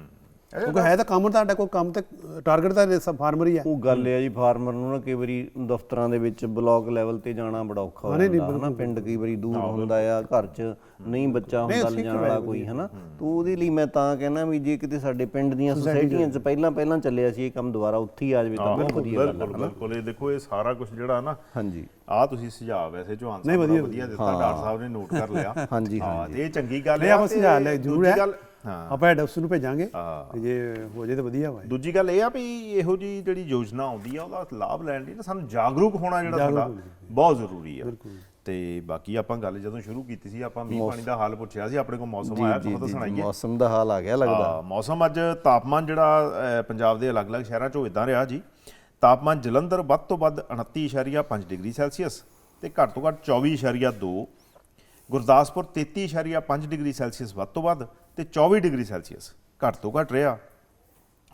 ਕਿਉਂਕਿ ਹੈ ਤਾਂ ਕੰਮ ਤੁਹਾਡਾ ਕੋਈ ਕੰਮ ਤੇ ਟਾਰਗੇਟ ਤਾਂ ਫਾਰਮਰ ਹੀ ਆ। ਉਹ ਗੱਲ ਹੈ ਜੀ ਫਾਰਮਰ ਨੂੰ ਨਾ ਕਈ ਵਾਰੀ ਦਫ਼ਤਰਾਂ ਦੇ ਵਿੱਚ ਬਲਾਕ ਲੈਵਲ ਤੇ ਜਾਣਾ ਬੜਾ ਔਖਾ ਹੋ ਜਾਂਦਾ ਹਨਾ? ਪਿੰਡ ਕਈ ਵਾਰੀ ਦੂਰ ਹੁੰਦਾ ਆ ਘਰ 'ਚ ਨਹੀਂ ਬੱਚਾ ਹੁੰਦਾ ਲਿਜਾਣ ਵਾਲਾ ਕੋਈ ਹਨਾ? ਤੋ ਉਹਦੇ ਲਈ ਮੈਂ ਤਾਂ ਕਹਿੰਦਾ ਵੀ ਜੇ ਕਿਤੇ ਸਾਡੇ ਪਿੰਡ ਦੀਆਂ ਸੁਸਾਇਟੀਆਂ 'ਚ। ਪਹਿਲਾਂ ਪਹਿਲਾਂ ਚੱਲਿਆ ਸੀ ਇਹ ਕੰਮ ਦੁਬਾਰਾ ਉੱਥੇ ਹੀ ਆ ਜਾਵੇ ਤਾਂ ਬਹੁਤ ਵਧੀਆ ਗੱਲ ਬਿਲਕੁਲ ਬਿਲਕੁਲ। ਇਹ ਦੇਖੋ ਇਹ ਸਾਰਾ ਕੁਝ ਜਿਹੜਾ ਨਾ ਹਾਂਜੀ। ਆ ਤੁਸੀਂ ਸੁਝਾਅ ਵੈਸੇ ਚੌਹਾਨ ਸਾਹਿਬ ਵਧੀਆ ਵਧੀਆ ਦਿੱਤਾ ਡਾਕਟਰ ਸਾਹਿਬ ਨੇ ਨੋਟ ਕਰ ਲਿਆ। ਹਾਂਜੀ, ਹਾਂ ਤੇ ਇਹ ਚੰਗੀ ਗੱਲ ਨਹੀਂ ਹੈ ਆਪਾਂ ਸੁਝਾਅ ਲੈ ਜ਼ਰੂਰ ਦੂਜੀ ਹੈ। ਗੱਲ ਹਾਂ ਆਪਾਂ ਹੈਡ ਆਫਿਸ ਨੂੰ ਭੇਜਾਂਗੇ। ਤੇ ਜੇ ਹੋ ਜੇ ਤਾਂ ਵਧੀਆ ਵਾ ਦੂਜੀ ਗੱਲ ਇਹ ਆ ਵੀ ਇਹੋ ਜੀ ਜਿਹੜੀ ਯੋਜਨਾ ਆਉਂਦੀ ਆ ਉਹਦਾ ਲਾਭ ਲੈਣ ਲਈ ਨਾ ਸਾਨੂੰ ਜਾਗਰੂਕ ਹੋਣਾ ਜਿਹੜਾ ਸਾਡਾ ਬਹੁਤ ਜ਼ਰੂਰੀ ਆ। ਤੇ ਬਾਕੀ ਆਪਾਂ ਗੱਲ ਜਦੋਂ ਸ਼ੁਰੂ ਕੀਤੀ ਸੀ ਆਪਾਂ ਮੀਂਹ ਪਾਣੀ ਦਾ ਹਾਲ ਪੁੱਛਿਆ ਸੀ ਆਪਣੇ ਕੋਲ ਮੌਸਮ ਆਇਆ ਤੁਹਾਨੂੰ ਦੱਸਣਾਈਏ ਮੌਸਮ ਦਾ ਹਾਲ ਆ ਗਿਆ ਲੱਗਦਾ। ਹਾਂ, ਮੌਸਮ ਅੱਜ ਤਾਪਮਾਨ ਜਿਹੜਾ ਪੰਜਾਬ ਦੇ ਅਲੱਗ-ਅਲੱਗ ਸ਼ਹਿਰਾਂ 'ਚੋਂ ਇਦਾਂ ਰਿਹਾ ਜੀ। ਤਾਪਮਾਨ ਜਲੰਧਰ ਵੱਧ ਤੋਂ ਵੱਧ 29.5 ਡਿਗਰੀ ਸੈਲਸੀਅਸ ਤੇ ਘੱਟ ਤੋਂ ਘੱਟ 24.2 ਗੁਰਦਾਸਪੁਰ 33.5 ਡਿਗਰੀ ਸੈਲਸੀਅਸ ਵੱਧ ਤੋਂ ਵੱਧ ਤੇ 24 ਡਿਗਰੀ ਸੈਲਸੀਅਸ ਘੱਟ ਤੋਂ ਘੱਟ ਰਿਹਾ।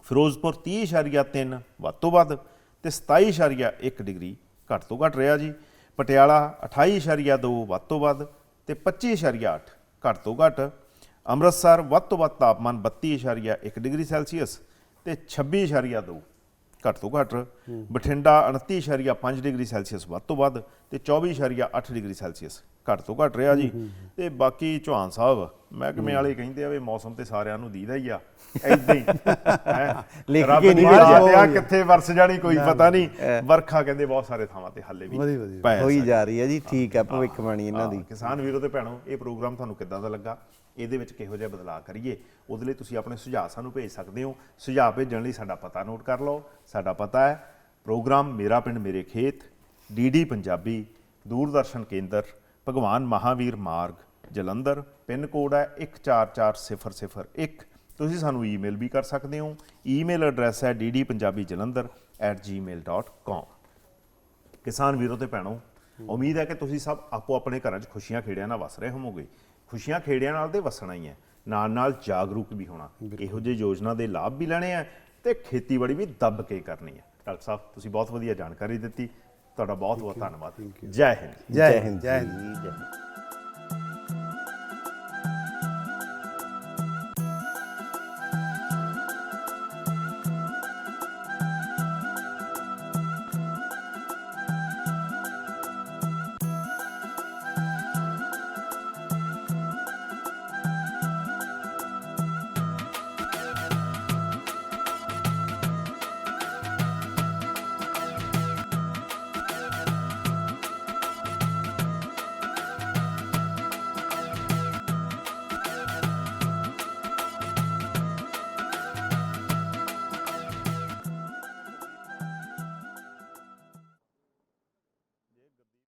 ਫਿਰੋਜ਼ਪੁਰ 30.3 ਵੱਧ ਤੋਂ ਵੱਧ ਤੇ 27.1 ਡਿਗਰੀ ਘੱਟ ਤੋਂ ਘੱਟ ਰਿਹਾ ਜੀ। ਪਟਿਆਲਾ 28.2 ਵੱਧ ਤੋਂ ਵੱਧ ਤੇ 25.8 ਘੱਟ ਤੋਂ ਘੱਟ। ਅੰਮ੍ਰਿਤਸਰ ਵੱਧ ਤੋਂ ਵੱਧ ਤਾਪਮਾਨ 32.1 ਡਿਗਰੀ ਸੈਲਸੀਅਸ ਤੇ 26.2 ਘੱਟ ਤੋਂ ਘੱਟ। ਬਠਿੰਡਾ 29.5 ਡਿਗਰੀ ਸੈਲਸੀਅਸ ਵੱਧ ਤੋਂ ਵੱਧ ਤੇ 24.8 ਡਿਗਰੀ ਸੈਲਸੀਅਸ ਘੱਟ ਤੋਂ ਘੱਟ ਰਿਹਾ ਜੀ। ਤੇ ਬਾਕੀ ਚੌਹਾਨ ਸਾਹਿਬ ਮਹਿਕਮੇ ਵਾਲੇ ਕਹਿੰਦੇ ਆ ਵੀ ਮੌਸਮ ਤੇ ਸਾਰਿਆਂ ਨੂੰ ਦੀਦਾ ਹੀ ਆ ਐਦਾਂ ਹੀ। ਲਿਖ ਕੇ ਨਹੀਂ। ਆ ਕਿੱਥੇ ਵਰਸ ਜਾਣੀ ਕੋਈ ਪਤਾ ਨਹੀਂ। ਵਰਖਾ ਕਹਿੰਦੇ ਬਹੁਤ ਸਾਰੇ ਥਾਵਾਂ ਤੇ ਹੱਲੇ ਵੀ ਹੋਈ। ਜਾ ਰਹੀ ਹੈ ਜੀ ਠੀਕ ਹੈ ਭਵਿੱਖਬਾਣੀ ਇਹਨਾਂ ਦੀ। ਕਿਸਾਨ ਵੀਰੋ ਤੇ ਭੈਣੋ ਇਹ ਪ੍ਰੋਗਰਾਮ ਤੁਹਾਨੂੰ ਕਿੱਦਾਂ ਦਾ ਲੱਗਾ? ਇਹਦੇ ਵਿੱਚ ਕਿਹੋ ਜਿਹਾ ਬਦਲਾਅ ਕਰੀਏ? ਉਹਦੇ ਲਈ ਤੁਸੀਂ ਆਪਣੇ ਸੁਝਾਅ ਸਾਨੂੰ ਭੇਜ ਸਕਦੇ ਹੋ। ਸੁਝਾਅ ਭੇਜਣ ਲਈ ਸਾਡਾ ਪਤਾ ਨੋਟ ਕਰ ਲਓ। ਸਾਡਾ ਪਤਾ ਹੈ ਪ੍ਰੋਗਰਾਮ ਮੇਰਾ ਪਿੰਡ ਮੇਰੇ ਖੇਤ ਡੀਡੀ ਪੰਜਾਬੀ ਦੂਰਦਰਸ਼ਨ ਕੇਂਦਰ ਭਗਵਾਨ ਮਹਾਵੀਰ ਮਾਰਗ ਜਲੰਧਰ ਪਿੰਨ ਕੋਡ ਹੈ 144001 ਤੁਸੀਂ ਸਾਨੂੰ ਈਮੇਲ ਵੀ ਕਰ ਸਕਦੇ ਹੋ। ਈਮੇਲ ਐਡਰੈਸ ਹੈ ddpunjabijalandhar@gmail.com ਕਿਸਾਨ ਵੀਰੋ ਤੇ ਭੈਣੋ ਉਮੀਦ ਹੈ ਕਿ ਤੁਸੀਂ ਸਭ ਆਪੋ ਆਪਣੇ ਘਰਾਂ 'ਚ ਖੁਸ਼ੀਆਂ ਖੇੜਿਆਂ ਨਾਲ ਵਸ ਰਹੇ ਹੋਵੋਗੇ। ਖੁਸ਼ੀਆਂ ਖੇੜਿਆਂ ਨਾਲ ਤੇ ਵਸਣਾ ਹੀ ਹੈ। ਨਾਲ ਨਾਲ ਜਾਗਰੂਕ ਵੀ ਹੋਣਾ। ਇਹੋ ਜਿਹੀ ਯੋਜਨਾ ਦੇ ਲਾਭ ਵੀ ਲੈਣੇ ਆ ਤੇ ਖੇਤੀਬਾੜੀ ਵੀ ਦੱਬ ਕੇ ਕਰਨੀ ਹੈ। ਡਾਕਟਰ ਸਾਹਿਬ ਤੁਸੀਂ ਬਹੁਤ ਵਧੀਆ ਜਾਣਕਾਰੀ ਦਿੱਤੀ। ਤੁਹਾਡਾ ਬਹੁਤ ਬਹੁਤ ਧੰਨਵਾਦ। ਜੈ ਹਿੰਦ। ਜੈ ਹਿੰਦ ਜੈ ਹਿੰਦ।